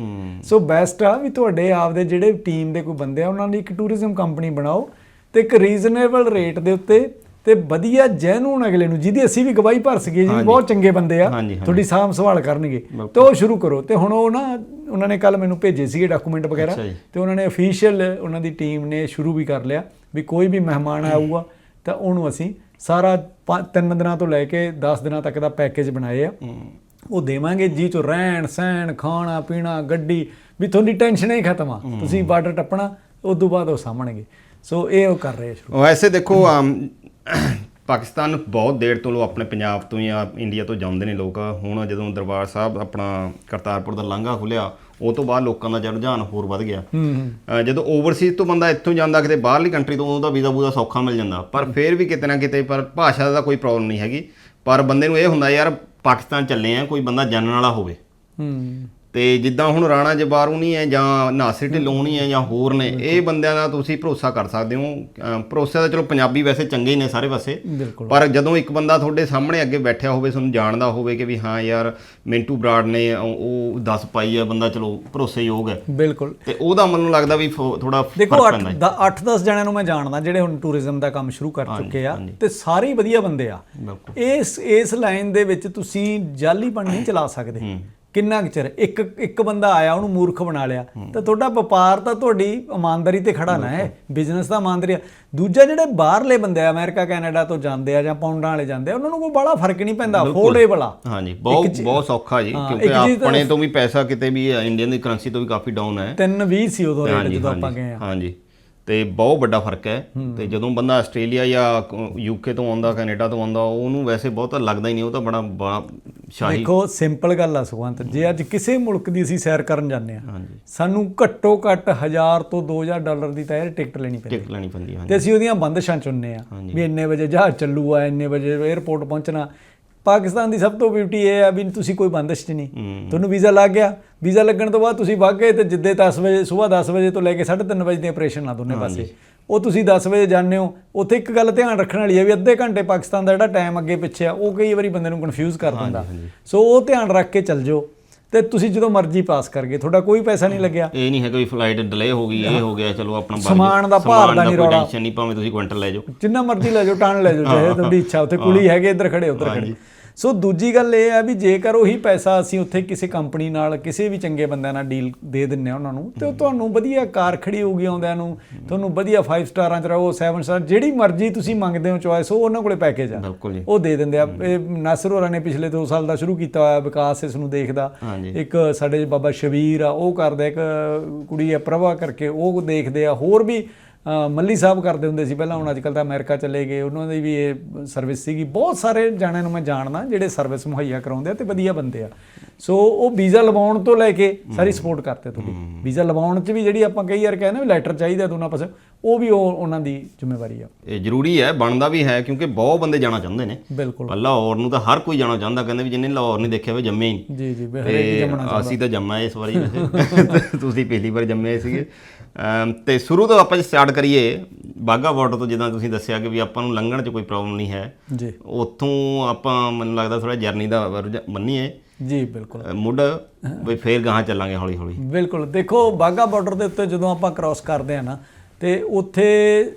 ਸੋ ਬੈਸਟ ਆ ਵੀ ਤੁਹਾਡੇ ਆਪਦੇ ਜਿਹੜੇ ਟੀਮ ਦੇ ਕੋਈ ਬੰਦੇ ਆ ਉਹਨਾਂ ਲਈ ਇੱਕ ਟੂਰਿਜ਼ਮ ਕੰਪਨੀ ਬਣਾਓ ਤੇ ਇੱਕ ਰੀਜ਼ਨੇਬਲ ਰੇਟ ਦੇ ਉੱਤੇ ਤੇ ਵਧੀਆ ਜੈਨੂਨ ਅਗਲੇ ਨੂੰ ਜਿਹਦੀ ਅਸੀਂ ਵੀ ਗਵਾਹੀ ਭਰ ਸਕੀਏ ਜੀ ਬਹੁਤ ਚੰਗੇ ਬੰਦੇ ਆ। ਤੁਹਾਡੀ ਸਾਂਭ ਸੰਭਾਲ ਕਰਨਗੇ ਤੇ ਉਹ ਸ਼ੁਰੂ ਕਰੋ। ਤੇ ਹੁਣ ਉਹ ਨਾ ਉਹਨਾਂ ਨੇ ਕੱਲ ਮੈਨੂੰ ਭੇਜੇ ਸੀਗੇ ਡਾਕੂਮੈਂਟ ਵਗੈਰਾ। ਤੇ ਉਹਨਾਂ ਨੇ ਅਫੀਸ਼ੀਅਲ ਉਹਨਾਂ ਦੀ ਟੀਮ ਨੇ ਸ਼ੁਰੂ ਵੀ ਕਰ ਲਿਆ ਵੀ ਕੋਈ ਵੀ ਮਹਿਮਾਨ ਆਊਗਾ ਤਾਂ ਉਹਨੂੰ ਅਸੀਂ ਸਾਰਾ ਪੰਜ- ਤਿੰਨ ਦਿਨਾਂ ਤੋਂ ਲੈ ਕੇ 10 ਦਿਨਾਂ ਤੱਕ ਦਾ ਪੈਕੇਜ ਬਣਾਏ ਆ। ਉਹ ਦੇਵਾਂਗੇ ਜੀ ਤੋਂ ਰਹਿਣ ਸਹਿਣ ਖਾਣਾ ਪੀਣਾ ਗੱਡੀ ਵੀ ਤੁਹਾਡੀ ਟੈਨਸ਼ਨ ਹੀ ਖਤਮ ਆ। ਤੁਸੀਂ ਬਾਰਡਰ ਟੱਪਣਾ ਉਸ ਤੋਂ ਬਾਅਦ ਉਹ ਸਾਹਮਣਗੇ ਸੋ ਇਹ ਉਹ ਕਰ ਰਹੇ ਸ਼ੁਰੂ। ਵੈਸੇ ਦੇਖੋ ਆਮ, ਪਾਕਿਸਤਾਨ ਬਹੁਤ ਦੇਰ ਤੋਂ ਲੋ ਆਪਣੇ ਪੰਜਾਬ ਤੋਂ ਜਾਂ ਇੰਡੀਆ ਤੋਂ ਜਾਂਦੇ ਨੇ ਲੋਕ। ਹੁਣ ਜਦੋਂ ਦਰਬਾਰ ਸਾਹਿਬ ਆਪਣਾ ਕਰਤਾਰਪੁਰ ਦਾ ਲਾਂਘਾ ਖੁੱਲਿਆ ਉਹ ਤੋਂ ਬਾਅਦ ਲੋਕਾਂ ਦਾ ਰੁਝਾਨ ਹੋਰ ਵੱਧ ਗਿਆ। ਜਦੋਂ ਓਵਰਸੀਜ਼ ਤੋਂ ਬੰਦਾ ਇੱਥੋਂ ਜਾਂਦਾ ਕਿਤੇ ਬਾਹਰਲੀ ਕੰਟਰੀ ਤੋਂ ਉਹਦਾ ਵੀਜ਼ਾ ਬੂਜ਼ਾ ਸੌਖਾ ਮਿਲ ਜਾਂਦਾ। ਪਰ ਫਿਰ ਵੀ ਕਿਤੇ ਨਾ ਕਿਤੇ ਪਰ ਭਾਸ਼ਾ ਦਾ ਕੋਈ ਪ੍ਰੋਬਲਮ ਨਹੀਂ ਹੈਗੀ। ਪਰ ਬੰਦੇ ਨੂੰ ਇਹ ਹੁੰਦਾ ਯਾਰ ਪਾਕਿਸਤਾਨ ਚੱਲੇ ਆ ਕੋਈ ਬੰਦਾ ਜਾਣਨ ਵਾਲਾ ਹੋਵੇ। ਹੂੰ। ਤੇ ਜਿੱਦਾਂ ਹੁਣ ਰਾਣਾ ਜਬਾਰੂ ਨਹੀਂ ਹੈ ਜਾਂ ਨਾਸਿਰ ਢਿੱਲੋਂ ਨਹੀਂ ਹੈ ਜਾਂ ਹੋਰ ਨੇ ਇਹ ਬੰਦਿਆਂ ਦਾ ਤੁਸੀਂ ਭਰੋਸਾ ਕਰ ਸਕਦੇ ਹੋ। ਭਰੋਸਾ ਤਾਂ ਚਲੋ ਪੰਜਾਬੀ ਵੈਸੇ ਚੰਗੇ ਹੀ ਨੇ ਸਾਰੇ ਪਾਸੇ। ਪਰ ਜਦੋਂ ਇੱਕ ਬੰਦਾ ਤੁਹਾਡੇ ਸਾਹਮਣੇ ਅੱਗੇ ਬੈਠਿਆ ਹੋਵੇ ਤੁਹਾਨੂੰ ਜਾਣਦਾ ਹੋਵੇ ਕਿ ਵੀ ਹਾਂ ਯਾਰ ਮਿੰਟੂ ਬਰਾੜ ਨੇ ਉਹ- 10 ਪਾਈ ਹੈ ਬੰਦਾ ਚਲੋ ਭਰੋਸੇਯੋਗ ਹੈ। ਬਿਲਕੁਲ। ਤੇ ਉਹਦਾ ਮੈਨੂੰ ਲੱਗਦਾ ਵੀ ਥੋੜਾ ਦੇਖੋ ਫ਼ਰਕ 8 ਪੈਂਦਾ ਹੈ 8-10 ਜਣਿਆਂ ਨੂੰ ਮੈਂ ਜਾਣਦਾ ਜਿਹੜੇ ਹੁਣ ਟੂਰਿਜ਼ਮ ਦਾ ਕੰਮ ਸ਼ੁਰੂ ਕਰ ਚੁੱਕੇ ਆ। ਤੇ ਸਾਰੇ ਹੀ ਵਧੀਆ ਬੰਦੇ ਆ। ਇਸ ਇਸ ਲਾਈਨ ਦੇ ਵਿੱਚ ਤੁਸੀਂ ਜਾਲੀਪਣ ਨਹੀਂ ਚਲਾ ਸਕਦੇ। ਕਿੰਨਾ ਕੁ ਚਿਰ? ਇੱਕ ਇੱਕ ਬੰਦਾ ਆਇਆ ਉਹਨੂੰ ਮੂਰਖ ਬਣਾ ਲਿਆ। ਤਾਂ ਤੁਹਾਡਾ ਵਪਾਰ ਤਾਂ ਤੁਹਾਡੀ ਇਮਾਨਦਾਰੀ ਤੇ ਖੜਾ ਨਾ ਹੈ। ਬਿਜ਼ਨਸ ਦਾ ਇਮਾਨਦਾਰੀ। ਦੂਜਾ ਜਿਹੜੇ ਬਾਹਰਲੇ ਬੰਦੇ ਆ ਅਮਰੀਕਾ ਕੈਨੇਡਾ ਤੋਂ ਜਾਂਦੇ ਆ ਜਾਂ ਪਾਉਂਡਾਂ ਵਾਲੇ ਜਾਂਦੇ ਆ ਉਹਨਾਂ ਨੂੰ ਕੋਈ ਬੜਾ ਫ਼ਰਕ ਨਹੀਂ ਪੈਂਦਾ ਅਫੋਰਡੇਬਲ ਆ। ਹਾਂਜੀ ਬਹੁਤ ਬਹੁਤ ਸੌਖਾ ਜੀ ਕਿਉਂਕਿ ਆਪਣੇ ਤੋਂ ਵੀ ਪੈਸਾ ਕਿਤੇ ਵੀ ਇੰਡੀਅਨ ਦੀ ਕਰੰਸੀ ਤੋਂ ਵੀ ਕਾਫੀ ਡਾਊਨ ਹੈ। 320 ਸੀ ਉਦੋਂ ਰੇਟ ਜਦੋਂ ਆਪਾਂ ਗਏ ਆ। ਹਾਂਜੀ। ਤੇ ਬਹੁਤ ਵੱਡਾ ਫ਼ਰਕ ਹੈ। ਤੇ ਜਦੋਂ ਬੰਦਾ ਆਸਟ੍ਰੇਲੀਆ ਜਾਂ ਯੂਕੇ ਤੋਂ ਆਉਂਦਾ ਕੈਨੇਡਾ ਤੋਂ ਆਉਂਦਾ ਉਹਨੂੰ ਵੈਸੇ ਬਹੁਤ ਲੱਗਦਾ ਹੀ ਨਹੀਂ ਉਹ ਤਾਂ ਬੜਾ ਬੜਾ ਸ਼ਾਹੀ। ਦੇਖੋ ਸਿੰਪਲ ਗੱਲ ਆ ਸੁਖਵੰਤ ਜੇ ਅੱਜ ਕਿਸੇ ਮੁਲਕ ਦੀ ਅਸੀਂ ਸੈਰ ਕਰਨ ਜਾਂਦੇ ਆ ਸਾਨੂੰ ਘੱਟੋ ਘੱਟ 1000 ਤੋਂ 2000 ਡਾਲਰ ਦੀ ਤਾਂ ਇਹ ਟਿਕਟ ਲੈਣੀ ਪੈਂਦੀ। ਟਿਕਟ ਲੈਣੀ ਪੈਂਦੀ ਹਾਂਜੀ। ਤੇ ਅਸੀਂ ਉਹਦੀਆਂ ਬੰਦਸ਼ਾਂ ਚੁਣਨੇ ਆ ਵੀ ਇੰਨੇ ਵਜੇ ਜਹਾਜ਼ ਚੱਲੂਗਾ ਇੰਨੇ ਵਜੇ 에ਅਰਪੋਰਟ ਪਹੁੰਚਣਾ। ਪਾਕਿਸਤਾਨ ਦੀ ਸਭ ਤੋਂ ਬਿਊਟੀ ਇਹ ਆ ਵੀ ਤੁਸੀਂ ਕੋਈ ਬੰਦਸ਼ ਨਹੀਂ। ਹੂੰ। ਤੁਹਾਨੂੰ ਵੀਜ਼ਾ ਲੱਗ ਗਿਆ। ਵੀਜ਼ਾ ਲੱਗਣ ਤੋਂ ਬਾਅਦ ਤੁਸੀਂ ਵਗ ਤੇ ਜਿੱਦੇ 10 ਵਜੇ ਸਵੇਰ 10 ਵਜੇ ਤੋਂ ਲੈ ਕੇ 3:30 ਵਜੇ ਦੇ ਆਪਰੇਸ਼ਨ ਆ ਦੋਨੇ ਪਾਸੇ। ਉਹ ਤੁਸੀਂ 10 ਵਜੇ ਜਾਂਦੇ ਹੋ। ਉੱਥੇ ਇੱਕ ਗੱਲ ਧਿਆਨ ਰੱਖਣ ਵਾਲੀ ਹੈ ਵੀ ਅੱਧੇ ਘੰਟੇ ਪਾਕਿਸਤਾਨ ਦਾ ਜਿਹੜਾ ਟਾਈਮ ਅੱਗੇ ਪਿੱਛੇ ਆ ਉਹ ਕਈ ਵਾਰੀ ਬੰਦੇ ਨੂੰ ਕਨਫਿਊਜ਼ ਕਰ ਦਿੰਦਾ। ਸੋ ਉਹ ਧਿਆਨ ਰੱਖ ਕੇ ਚੱਲ ਜਾਓ। ਤੇ ਤੁਸੀਂ ਜਦੋਂ ਮਰਜ਼ੀ ਪਾਸ ਕਰ ਗਏ। ਤੁਹਾਡਾ ਕੋਈ ਪੈਸਾ ਨਹੀਂ ਲੱਗਿਆ। ਇਹ ਨਹੀਂ ਹੈਗਾ ਵੀ ਫਲਾਈਟ ਡਿਲੇ ਹੋ ਗਈ ਇਹ ਹੋ ਗਿਆ ਚਲੋ ਆਪਣਾ ਸਮਾਨ ਦਾ ਭਾਰ ਦਾ ਨਹੀਂ ਕੋਈ ਰੌਲਾ। ਟੈਨਸ਼ਨ ਨਹੀਂ ਭਾਵੇਂ ਤੁਸੀਂ ਕੁਇੰਟਲ ਲੈ ਜਾਓ। ਜਿੰਨਾ ਮਰਜ਼ੀ ਲੈ ਜਾਓ ਟਾਣ ਲੈ ਜਾਓ ਚਾਹੇ ਤੁਹਾਡੀ ਇੱਛਾ ਉੱਥੇ ਕੁਲੀ ਹੈਗੇ ਇੱਧਰ ਖੜੇ ਉੱਧਰ ਖੜੇ। ਸੋ ਦੂਜੀ ਗੱਲ ਇਹ ਹੈ ਵੀ ਜੇਕਰ ਉਹੀ ਪੈਸਾ ਅਸੀਂ ਉੱਥੇ ਕਿਸੇ ਕੰਪਨੀ ਨਾਲ ਕਿਸੇ ਵੀ ਚੰਗੇ ਬੰਦਿਆਂ ਨਾਲ ਡੀਲ ਦੇ ਦਿੰਨੇ ਆ ਉਹਨਾਂ ਨੂੰ ਤੇ ਉਹ ਤੁਹਾਨੂੰ ਵਧੀਆ ਕਾਰ ਖੜੀ ਹੋਊਗੀ ਆਉਂਦਿਆਂ ਨੂੰ ਤੁਹਾਨੂੰ ਵਧੀਆ 5 ਸਟਾਰਾਂ ਚ ਰਹੋ 7 ਸਟਾਰ ਜਿਹੜੀ ਮਰਜ਼ੀ ਤੁਸੀਂ ਮੰਗਦੇ ਹੋ ਚੁਆਇਸ ਉਹ ਉਹਨਾਂ ਕੋਲੇ ਪੈਕੇਜ ਆ। ਉਹ ਦੇ ਦਿੰਦੇ ਆ। ਇਹ ਨਾਸਰ ਹੋਰਾਂ ਨੇ ਪਿਛਲੇ 2 ਸਾਲ ਦਾ ਸ਼ੁਰੂ ਕੀਤਾ ਹੋਇਆ ਵਿਕਾਸ ਇਸ ਨੂੰ ਦੇਖਦਾ। ਇੱਕ ਸਾਡੇ ਬਾਬਾ ਸ਼ਬੀਰ ਆ ਉਹ ਕਰਦਾ ਇੱਕ ਕੁੜੀ ਆ ਪ੍ਰਭਾ ਕਰਕੇ ਉਹ ਦੇਖਦੇ ਆ। ਹੋਰ ਵੀ ਮੱਲੀ ਸਾਹਿਬ ਕਰਦੇ ਹੁੰਦੇ ਸੀ ਪਹਿਲਾਂ ਹੁਣ ਅੱਜ ਕੱਲ ਤਾਂ ਅਮਰੀਕਾ ਚਲੇ ਗਏ। ਉਹਨਾਂ ਦੀ ਵੀ ਇਹ ਸਰਵਿਸ ਸੀਗੀ। ਬਹੁਤ ਸਾਰੇ ਜਾਣਿਆਂ ਨੂੰ ਮੈਂ ਜਾਣਦਾ ਜਿਹੜੇ ਸਰਵਿਸ ਮੁਹੱਈਆ ਕਰਾਉਂਦੇ ਆ ਤੇ ਵਧੀਆ ਬੰਦੇ ਆ। ਸੋ ਉਹ ਵੀਜ਼ਾ ਲਵਾਉਣ ਤੋਂ ਲੈ ਕੇ ਸਾਰੀ ਸਪੋਰਟ ਕਰਦੇ ਤੁਹਾਡੀ। ਵੀਜ਼ਾ ਲਵਾਉਣ 'ਚ ਵੀ ਜਿਹੜੀ ਆਪਾਂ ਕਈ ਵਾਰ ਕਹਿੰਦੇ ਵੀ ਲੈਟਰ ਚਾਹੀਦਾ ਦੋਨਾਂ ਪਾਸੇ ਉਹ ਵੀ ਉਹ ਉਹਨਾਂ ਦੀ ਜ਼ਿੰਮੇਵਾਰੀ ਆ। ਇਹ ਜ਼ਰੂਰੀ ਹੈ ਬਣਦਾ ਵੀ ਹੈ ਕਿਉਂਕਿ ਬਹੁਤ ਬੰਦੇ ਜਾਣਾ ਚਾਹੁੰਦੇ ਨੇ। ਬਿਲਕੁਲ। ਲਾਹੌਰ ਨੂੰ ਤਾਂ ਹਰ ਕੋਈ ਜਾਣਾ ਚਾਹੁੰਦਾ ਕਹਿੰਦੇ ਵੀ ਜਿੰਨੇ ਲਾਹੌਰ ਨਹੀਂ ਦੇਖਿਆ ਹੋਵੇ ਜੰਮੇ ਹੀ ਜੀ ਜੀ ਹਰੇਕ ਜੰਮਣਾ ਅਸੀਂ ਤਾਂ ਜੰਮਾ ਇਸ ਵਾਰੀ। [LAUGHS] ਤੁਸੀਂ ਪਹਿਲੀ ਵਾਰ ਜੰਮੇ ਸੀਗੇ। ਤੇ ਸ਼ੁਰੂ ਤੋਂ ਆਪਾਂ ਜੇ ਸਟਾਰਟ ਕਰੀਏ ਬਾਗਾ ਬਾਰਡਰ ਤੋਂ ਜਿੱਦਾਂ ਤੁਸੀਂ ਦੱਸਿਆ ਕਿ ਵੀ ਆਪਾਂ ਨੂੰ ਲੰਘਣ 'ਚ ਕੋਈ ਪ੍ਰੋਬਲਮ ਨਹੀਂ ਹੈ। ਜੀ। ਉੱਥੋਂ ਆਪਾਂ ਮੈਨੂੰ ਲੱਗਦਾ ਥੋੜਾ ਜਰਨੀ ਦਾ ਮੰਨੀਏ। ਜੀ ਬਿਲਕੁਲ। ਮੁੱਢ ਵੀ ਫੇਰ ਗਾਹਾਂ ਚੱਲਾਂਗੇ ਹੌਲੀ ਹੌਲੀ ਬਿਲਕੁਲ। ਦੇਖੋ ਬਾਗਾ ਬਾਰਡਰ ਦੇ ਉੱਤੇ ਜਦੋਂ ਆਪਾਂ ਕ੍ਰਾਸ ਕਰਦੇ ਆ ਨਾ ਤੇ ਉੱਥੇ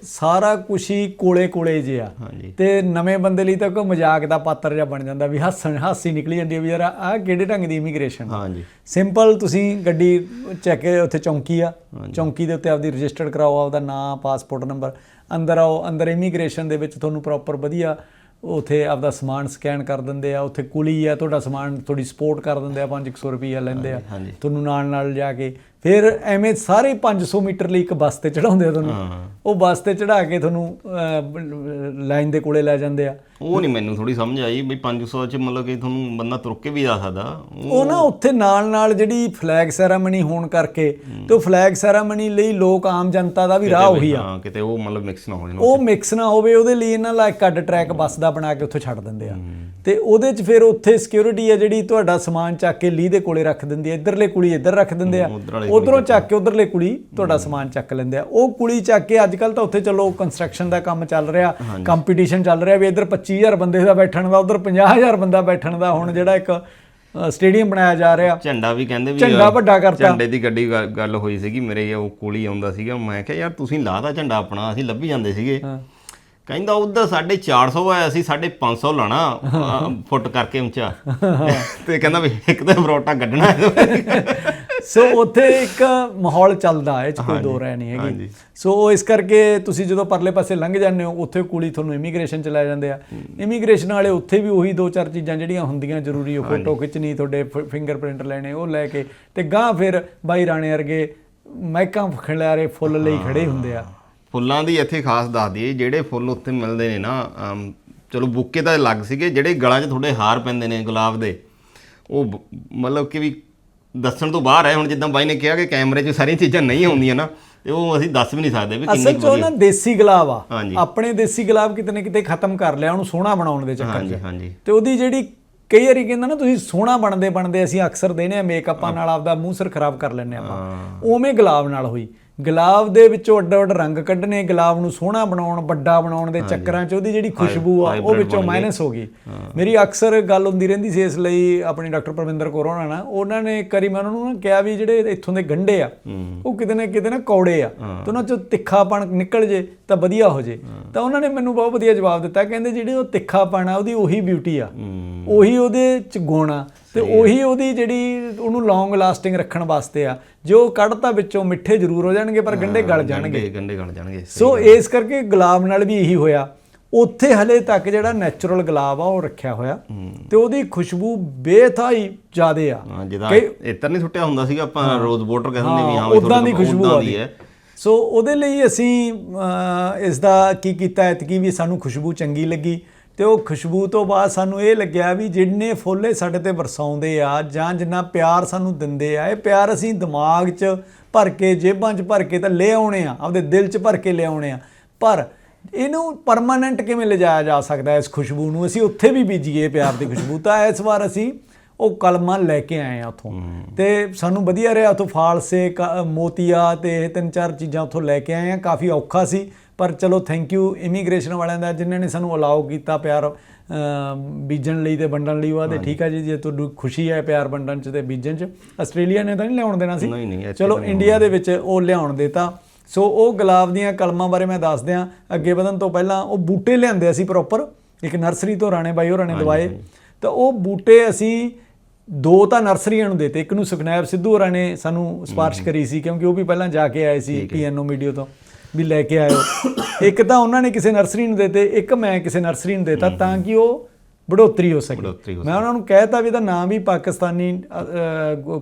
ਸਾਰਾ ਕੁਝ ਹੀ ਕੋਲੇ ਕੋਲੇ ਜਿਹਾ। ਹਾਂਜੀ। ਤੇ ਨਵੇਂ ਬੰਦੇ ਲਈ ਤਾਂ ਕੋਈ ਮਜ਼ਾਕ ਦਾ ਪਾਤਰ ਜਿਹਾ ਬਣ ਜਾਂਦਾ ਵੀ ਹੱਸਣ ਹਾਸੀ ਨਿਕਲੀ ਜਾਂਦੀ ਹੈ ਵੀ ਯਾਰ ਆਹ ਕਿਹੜੇ ਢੰਗ ਦੀ ਇਮੀਗ੍ਰੇਸ਼ਨ ਹਾਂਜੀ। ਸਿੰਪਲ ਤੁਸੀਂ ਗੱਡੀ ਚੈੱਕ ਉੱਥੇ ਚੌਂਕੀ ਆ। ਚੌਂਕੀ ਦੇ ਉੱਤੇ ਆਪਦੀ ਰਜਿਸਟਰਡ ਕਰਾਓ ਆਪਦਾ ਨਾਮ ਪਾਸਪੋਰਟ ਨੰਬਰ ਅੰਦਰ ਆਓ ਅੰਦਰ ਇਮੀਗ੍ਰੇਸ਼ਨ ਦੇ ਵਿੱਚ ਤੁਹਾਨੂੰ ਪ੍ਰੋਪਰ ਵਧੀਆ ਉੱਥੇ ਆਪਦਾ ਸਮਾਨ ਸਕੈਨ ਕਰ ਦਿੰਦੇ ਆ ਉੱਥੇ ਕੁਲੀ ਆ ਤੁਹਾਡਾ ਸਮਾਨ ਥੋੜੀ ਸਪੋਰਟ ਕਰ ਦਿੰਦੇ ਆ 500 ਰੁਪਈਆ ਲੈਂਦੇ ਆ। ਤੁਹਾਨੂੰ ਨਾਲ ਨਾਲ ਜਾ ਕੇ ਫਿਰ ਐਵੇਂ ਸਾਰੇ 500 ਮੀਟਰ ਲਈ ਇੱਕ ਬੱਸ ਤੇ ਚੜਾਉਂਦੇ ਆ ਤੁਹਾਨੂੰ। ਉਹ ਬੱਸ ਤੇ ਚੜਾ ਕੇ ਤੁਹਾਨੂੰ ਲਾਈਨ ਦੇ ਕੋਲੇ ਲੈ ਜਾਂਦੇ ਆ। ਉਹ ਨਹੀਂ ਮੈਨੂੰ ਥੋੜੀ ਸਮਝ ਆਈ ਵੀ 500 ਚ ਮਤਲਬ ਕਿ ਤੁਹਾਨੂੰ ਬੰਦਾ ਤੁਰ ਕੇ ਵੀ ਜਾ ਸਕਦਾ। ਉਹ- ਉਹ ਨਾ ਉੱਥੇ ਨਾਲ ਨਾਲ ਜਿਹੜੀ ਫਲੈਗ ਸੈਰਾਮਨੀ ਹੋਣ ਕਰਕੇ ਤੇ ਉਹ ਫਲੈਗ ਸੈਰਾਮਨੀ ਲਈ ਲੋਕ ਆਮ ਜਨਤਾ ਦਾ ਵੀ ਰਾਹ ਉਹੀ ਆ। ਹਾਂ ਕਿਤੇ ਉਹ ਮਤਲਬ ਮਿਕਸ ਨਾ ਹੋ ਜਾਣ ਉਹ ਮਿਕਸ ਨਾ ਹੋਵੇ ਉਹਦੇ ਲਈ ਇਹਨਾਂ ਲਾ ਇੱਕ ਅੱਡ ਟਰੈਕ ਬੱਸ ਦਾ ਬਣਾ ਕੇ ਉੱਥੇ ਛੱਡ ਦਿੰਦੇ ਆ। ਤੇ ਉਹਦੇ 'ਚ ਫਿਰ ਉੱਥੇ ਸਿਕਿਉਰਿਟੀ ਆ ਜਿਹੜੀ ਤੁਹਾਡਾ ਸਮਾਨ ਚੱਕ ਕੇ ਲੀ ਦੇ ਕੋਲੇ ਰੱਖ ਦਿੰਦੀ ਆ ਇਧਰਲੇ ਕੁਲੀ ਇੱਧਰ ਰੱਖ ਦਿੰਦੇ ਆ। ਉੱਧਰ ਚੱਕ ਕੇ ਉਧਰਲੇ ਕੁਲੀ ਤੁਹਾਡਾ ਸਮਾਨ ਚੱਕ ਲੈਂਦੇ ਆ। ਉਹ ਕੁਲੀ ਚੱਕ ਕੇ ਅੱਜ ਕੱਲ ਤਾਂ ਉੱਥੇ ਚਲੋ ਕੰਸਟਰਕਸ਼ਨ ਦਾ ਕੰਮ ਚੱਲ ਰਿਹਾ ਕੰਪੀਟੀਸ਼ਨ ਚੱਲ ਰਿਹਾ ਵੀ ਇੱਧਰ 25000 ਬੰਦੇ ਦਾ ਬੈਠਣ ਦਾ ਉਧਰ 50000 ਬੰਦਾ ਬੈਠਣ ਦਾ ਹੁਣ ਜਿਹੜਾ ਇੱਕ ਸਟੇਡੀਅਮ ਬਣਾਇਆ ਜਾ ਰਿਹਾ। ਝੰਡਾ ਵੀ ਕਹਿੰਦੇ ਵੀ ਝੰਡਾ ਵੱਡਾ ਕਰਤਾ। ਝੰਡੇ ਦੀ ਗੱਡੀ ਗੱਲ- ਹੋਈ ਸੀਗੀ ਮੇਰੇ ਉਹ ਕੋਲ ਆਉਂਦਾ ਸੀਗਾ ਮੈਂ ਕਿਹਾ ਯਾਰ ਤੁਸੀਂ ਲਾਦਾ ਝੰਡਾ ਆਪਣਾ ਅਸੀਂ ਲੱਭੀ ਜਾਂਦੇ ਸੀਗੇ। ਹਾਂ। ਕਹਿੰਦਾ ਉਧਰ 450 ਆ ਅਸੀਂ 550 ਲਾਣਾ। [LAUGHS] ਅਹ, ਫੁੱਟ ਕਰਕੇ ਉੱਚਾ। [LAUGHS] ਤੇ ਕਹਿੰਦਾ ਵੀ ਇੱਕ ਤਾਂ ਫਰੋਟਾ ਕੱਢਣਾ ਹੈ। [LAUGHS] ਸੋ ਉੱਥੇ ਇੱਕ ਮਾਹੌਲ ਚੱਲਦਾ ਹੈ ਇਹ ਚ ਕੋਈ ਦੋ ਰਾਏ ਨਹੀਂ ਹੈਗੀ। ਹਾਂਜੀ। ਸੋ ਇਸ ਕਰਕੇ ਤੁਸੀਂ ਜਦੋਂ ਪਰਲੇ ਪਾਸੇ ਲੰਘ ਜਾਂਦੇ ਹੋ ਉੱਥੇ ਕੁਲੀ ਤੁਹਾਨੂੰ ਇਮੀਗ੍ਰੇਸ਼ਨ ਚ ਲੈ ਜਾਂਦੇ ਆ। ਇਮੀਗ੍ਰੇਸ਼ਨ ਵਾਲੇ ਉੱਥੇ ਵੀ ਉਹੀ ਦੋ ਚਾਰ ਚੀਜ਼ਾਂ ਜਿਹੜੀਆਂ ਹੁੰਦੀਆਂ ਜ਼ਰੂਰੀ ਉਹ ਫੋਟੋ ਖਿੱਚਣੀ ਤੁਹਾਡੇ ਫਿੰਗਰਪ੍ਰਿੰਟ ਲੈਣੇ ਉਹ ਲੈ ਕੇ। ਤੇ ਗਾਂ ਫਿਰ ਬਾਈ ਰਾਣੇ ਵਰਗੇ ਮਾਈਕਾਂ ਖਿਲਾਰੇ ਫੁੱਲ ਲਈ ਖੜੇ ਹੁੰਦੇ ਆ। ਫੁੱਲਾਂ ਦੀ ਇੱਥੇ ਖਾਸ ਦੱਸ ਦਈਏ ਜਿਹੜੇ ਫੁੱਲ ਉੱਥੇ ਮਿਲਦੇ ਨੇ ਨਾ ਚਲੋ ਬੁੱਕੇ ਤਾਂ ਅਲੱਗ ਸੀਗੇ ਜਿਹੜੇ ਗਲਾਂ 'ਚ ਥੋੜੇ ਹਾਰ ਪੈਂਦੇ ਨੇ ਗੁਲਾਬ ਦੇ ਉਹ ਮਤਲਬ ਕਿ ਵੀ ਦੱਸਣ ਤੋਂ ਬਾਹਰ ਹੈ ਹੁਣ ਜਿੱਦਾਂ ਬਾਈ ਨੇ ਕਿਹਾ ਕਿ ਕੈਮਰੇ 'ਚ ਸਾਰੀਆਂ ਚੀਜ਼ਾਂ ਨਹੀਂ ਹੁੰਦੀਆਂ ਨਾ ਤੇ ਉਹ ਅਸੀਂ ਦੱਸ ਵੀ ਨਹੀਂ ਸਕਦੇ ਵੀ ਕਿੰਨੀ ਅਸਲ ਚ ਉਹ ਨਾ ਦੇਸੀ ਗੁਲਾਬ ਆ। ਆਪਣੇ ਦੇਸੀ ਗੁਲਾਬ ਕਿਤੇ ਨਾ ਕਿਤੇ ਖਤਮ ਕਰ ਲਿਆ ਉਹਨੂੰ ਸੋਹਣਾ ਬਣਾਉਣ ਦੇ ਚੱਕਰ 'ਚ। ਹਾਂਜੀ ਹਾਂਜੀ। ਤੇ ਉਹਦੀ ਜਿਹੜੀ ਕਈ ਵਾਰੀ ਕਹਿੰਦਾ ਨਾ ਤੁਸੀਂ ਸੋਹਣਾ ਬਣਦੇ ਬਣਦੇ ਅਸੀਂ ਅਕਸਰ ਦੇਨੇ ਆ ਮੇਕਅਪਾਂ ਨਾਲ ਆਪਦਾ ਮੂੰਹ ਸਿਰ ਖਰਾਬ ਕਰ ਲੈਂਦੇ ਆਪਾਂ। ਉਵੇਂ ਗੁਲਾਬ ਨਾਲ ਹੋਈ। ਗੁਲਾਬ ਦੇ ਵਿੱਚੋਂ ਅੱਡ ਅੱਡ ਰੰਗ ਕੱਢਣੇ ਗੁਲਾਬ ਨੂੰ ਸੋਹਣਾ ਬਣਾਉਣ ਵੱਡਾ ਬਣਾਉਣ ਦੇ ਚੱਕਰਾਂ 'ਚ ਉਹਦੀ ਜਿਹੜੀ ਖੁਸ਼ਬੂ ਆ ਉਹ ਵਿੱਚੋਂ ਮਾਈਨਸ ਹੋ ਗਈ। ਮੇਰੀ ਅਕਸਰ ਗੱਲ ਹੁੰਦੀ ਰਹਿੰਦੀ ਸੀ ਇਸ ਲਈ ਆਪਣੀ ਡਾਕਟਰ ਪ੍ਰਵਿੰਦਰ ਕੌਰ ਹੋਣਾ ਨਾਲ ਉਹਨਾਂ ਨੇ ਕਰੀ ਮੈਂ ਉਹਨਾਂ ਨੂੰ ਨਾ ਕਿਹਾ ਵੀ ਜਿਹੜੇ ਇੱਥੋਂ ਦੇ ਗੰਡੇ ਆ ਉਹ ਕਿਤੇ ਨਾ ਕਿਤੇ ਨਾ ਕੌੜੇ ਆ ਤੇ ਉਹਨਾਂ 'ਚੋਂ ਤਿੱਖਾਪਣ ਨਿਕਲ ਜੇ ਤਾਂ ਵਧੀਆ ਹੋ ਜੇ। ਤਾਂ ਉਹਨਾਂ ਨੇ ਮੈਨੂੰ ਬਹੁਤ ਵਧੀਆ ਜਵਾਬ ਦਿੱਤਾ ਕਹਿੰਦੇ ਜਿਹੜੇ ਉਹ ਤਿੱਖਾਪਣ ਆ ਉਹਦੀ ਉਹੀ ਬਿਊਟੀ ਆ। ਉਹੀ ਉਹਦੇ ਚ ਗੁਣ ਆ। ਤੇ ਉਹੀ ਉਹਦੀ ਜਿਹੜੀ ਉਹਨੂੰ ਲੌਂਗ ਲਾਸਟਿੰਗ ਰੱਖਣ ਵਾਸਤੇ ਆ ਜੋ ਕੱਢਤਾ ਵਿੱਚੋਂ ਮਿੱਠੇ ਜ਼ਰੂਰ ਹੋ ਜਾਣਗੇ ਪਰ ਗੰਢੇ ਗਲ ਜਾਣਗੇ। ਗੰਡੇ ਗੰਡੇ ਗਲ ਜਾਣਗੇ ਸੋ ਇਸ ਕਰਕੇ ਗੁਲਾਬ ਨਾਲ ਵੀ ਇਹੀ ਹੋਇਆ। ਉੱਥੇ ਹਲੇ ਤੱਕ ਜਿਹੜਾ ਨੈਚੁਰਲ ਗੁਲਾਬ ਆ ਉਹ ਰੱਖਿਆ ਹੋਇਆ। ਤੇ ਉਹਦੀ ਖੁਸ਼ਬੂ ਬੇਥਾਈ ਜ਼ਿਆਦੇ ਆ। ਜਿਹਦਾ ਇਤਰ ਨਹੀਂ ਸੁੱਟਿਆ ਹੁੰਦਾ ਸੀਗਾ ਆਪਾਂ ਰੋਜ਼ ਵਾਟਰ ਕਹਿੰਦੇ ਵੀ ਹਾਂ ਉਦਾਂ ਦੀ ਖੁਸ਼ਬੂ ਉਦਾਂ ਆਉਂਦੀ ਹੈ। ਸੋ ਉਹਦੇ ਲਈ ਅਸੀਂ ਇਸ ਦਾ ਕੀ ਕੀਤਾ ਐਤਕੀ ਵੀ ਸਾਨੂੰ ਖੁਸ਼ਬੂ ਚੰਗੀ ਲੱਗੀ। ਤੇ ਉਹ ਖੁਸ਼ਬੂ ਤੋਂ ਬਾਅਦ ਸਾਨੂੰ ਇਹ ਲੱਗਿਆ ਵੀ ਜਿੰਨੇ ਫੁੱਲੇ ਸਾਡੇ ਤੇ ਵਰਸਾਉਂਦੇ ਆ ਜਾਂ ਜਿੰਨਾ ਪਿਆਰ ਸਾਨੂੰ ਦਿੰਦੇ ਆ ਇਹ ਪਿਆਰ ਅਸੀਂ ਦਿਮਾਗ 'ਚ ਭਰ ਕੇ ਜੇਬਾਂ 'ਚ ਭਰ ਕੇ ਤਾਂ ਲੈ ਆਉਣੇ ਆ ਆਪਦੇ ਦਿਲ 'ਚ ਭਰ ਕੇ ਲੈ ਆਉਣੇ ਆ। ਪਰ ਇਹਨੂੰ ਪਰਮਾਨੈਂਟ ਕਿਵੇਂ ਲਿਜਾਇਆ ਜਾ ਸਕਦਾ ਇਸ ਖੁਸ਼ਬੂ ਨੂੰ? ਅਸੀਂ ਉੱਥੇ ਵੀ ਬੀਜੀਏ ਪਿਆਰ ਦੀ ਖੁਸ਼ਬੂ। ਤਾਂ ਇਸ ਵਾਰ ਅਸੀਂ ਉਹ ਕਲਮਾਂ ਲੈ ਕੇ ਆਏ ਆ ਉੱਥੋਂ। ਤੇ ਸਾਨੂੰ ਵਧੀਆ ਰਿਹਾ ਉੱਥੋਂ ਫਾਲਸੇ ਮੋਤੀਆ ਤੇ ਇਹ ਤਿੰਨ ਚਾਰ ਚੀਜ਼ਾਂ ਉੱਥੋਂ ਲੈ ਕੇ ਆਏ ਆ। ਕਾਫੀ ਔਖਾ ਸੀ। ਪਰ ਚਲੋ ਥੈਂਕ ਯੂ ਇਮੀਗ੍ਰੇਸ਼ਨ ਵਾਲਿਆਂ ਦਾ ਜਿਨ੍ਹਾਂ ਨੇ ਸਾਨੂੰ ਅਲਾਉ ਕੀਤਾ ਪਿਆਰ ਬੀਜਣ ਲਈ ਤੇ ਵੰਡਣ ਲਈ ਤੇ ਠੀਕ ਆ ਜੀ ਜੇ ਤੁਹਾਨੂੰ ਖੁਸ਼ੀ ਹੈ ਪਿਆਰ ਵੰਡਣ ਚ ਤੇ ਬੀਜਣ ਚ। ਆਸਟ੍ਰੇਲੀਆ ਨੇ ਤਾਂ ਨਹੀਂ ਲਿਆਉਣ ਦੇਣਾ ਸੀ? ਨਹੀਂ, ਨਹੀਂ, ਇੱਥੇ ਚਲੋ ਇੰਡੀਆ ਦੇ ਵਿੱਚ ਉਹ ਲਿਆਉਣ ਦੇਤਾ। ਸੋ ਉਹ ਗੁਲਾਬ ਦੀਆਂ ਕਲਮਾਂ ਬਾਰੇ ਮੈਂ ਦੱਸ ਦਿਆਂ। ਅੱਗੇ ਵਧਣ ਤੋਂ ਪਹਿਲਾਂ ਉਹ ਬੂਟੇ ਲਿਆਂਦੇ ਅਸੀਂ ਪ੍ਰੋਪਰ ਇੱਕ ਨਰਸਰੀ ਤੋਂ ਰਾਣੇ ਬਾਈ ਹੋਰਾਂ ਨੇ ਦਵਾਏ। ਤਾਂ ਉਹ ਬੂਟੇ ਅਸੀਂ ਦੋ ਤਾਂ ਨਰਸਰੀਆਂ ਨੂੰ ਦਿੱਤੇ। ਇੱਕ ਨੂੰ ਸੁਖਨੈਬ ਸਿੱਧੂ ਹੋਰਾਂ ਨੇ ਸਾਨੂੰ ਸਿਫਾਰਿਸ਼ ਕਰੀ ਸੀ ਕਿਉਂਕਿ ਉਹ ਵੀ ਪਹਿਲਾਂ ਜਾ ਕੇ ਆਏ ਸੀ ਪੀਐਨਓ ਮੀਡੀਆ ਤੋਂ। ਵੀ ਲੈ ਕੇ ਆਇਓ। ਇੱਕ ਤਾਂ ਉਹਨਾਂ ਨੇ ਕਿਸੇ ਨਰਸਰੀ ਨੂੰ ਦਿੱਤੇ ਇੱਕ ਮੈਂ ਕਿਸੇ ਨਰਸਰੀ ਨੂੰ ਦਿੱਤਾ ਤਾਂ ਕਿ ਉਹ ਬੜੋਤਰੀ ਹੋ ਸਕੇ। ਮੈਂ ਉਹਨਾਂ ਨੂੰ ਕਹਿਤਾ ਵੀ ਇਹਦਾ ਨਾਮ ਵੀ ਪਾਕਿਸਤਾਨੀ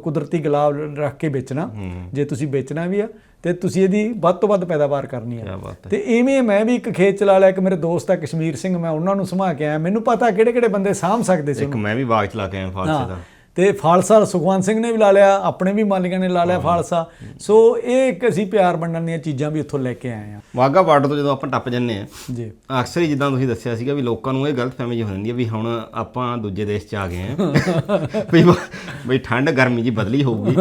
ਕੁਦਰਤੀ ਗੁਲਾਬ ਰੱਖ ਕੇ ਵੇਚਣਾ। ਜੇ ਤੁਸੀਂ ਵੇਚਣਾ ਵੀ ਆ ਤੇ ਤੁਸੀਂ ਇਹਦੀ ਵੱਧ ਤੋਂ ਵੱਧ ਪੈਦਾਵਾਰ ਕਰਨੀ ਆ। ਤੇ ਇਵੇਂ ਮੈਂ ਵੀ ਇੱਕ ਖੇਤ ਚਲਾ ਲਿਆ ਇੱਕ ਮੇਰੇ ਦੋਸਤ ਆ ਕਸ਼ਮੀਰ ਸਿੰਘ ਮੈਂ ਉਹਨਾਂ ਨੂੰ ਸਮਾ ਕੇ ਆਇਆ। ਮੈਨੂੰ ਪਤਾ ਕਿਹੜੇ ਕਿਹੜੇ ਬੰਦੇ ਸਾਂਭ ਸਕਦੇ ਸੀ ਇੱਕ ਮੈਂ ਵੀ ਬਾਗ ਚਲਾ ਕੇ ਆਇਆ ਫਾਲਸੇ ਦਾ। ਤੇ ਫਾਲਸਾ ਸੁਖਵੰਤ ਸਿੰਘ ਨੇ ਵੀ ਲਾ ਲਿਆ ਆਪਣੇ ਵੀ ਮਾਲੀਕਾਂ ਨੇ ਲਾ ਲਿਆ ਫਾਲਸਾ। ਸੋ ਇਹ ਇੱਕ ਅਸੀਂ ਪਿਆਰ ਵੰਡਣ ਦੀਆਂ ਚੀਜ਼ਾਂ ਵੀ ਉੱਥੋਂ ਲੈ ਕੇ ਆਏ ਆ ਵਾਗਾ ਬਾਰਡਰ ਤੋਂ ਜਦੋਂ ਆਪਾਂ ਟੱਪ ਜੰਨੇ ਆ ਜੀ। ਅਕਸਰ ਹੀ ਜਿੱਦਾਂ ਤੁਸੀਂ ਦੱਸਿਆ ਸੀਗਾ ਵੀ ਲੋਕਾਂ ਨੂੰ ਇਹ ਗਲਤ ਫਹਿਮੀ ਹੋ ਜਾਂਦੀ ਹੈ ਵੀ ਹੁਣ ਆਪਾਂ ਦੂਜੇ ਦੇਸ਼ 'ਚ ਆ ਗਏ ਆ [LAUGHS] ਵੀ ਬ- ਵੀ ਠੰਡ ਗਰਮੀ ਜੀ ਬਦਲੀ ਹੋਊਗੀ।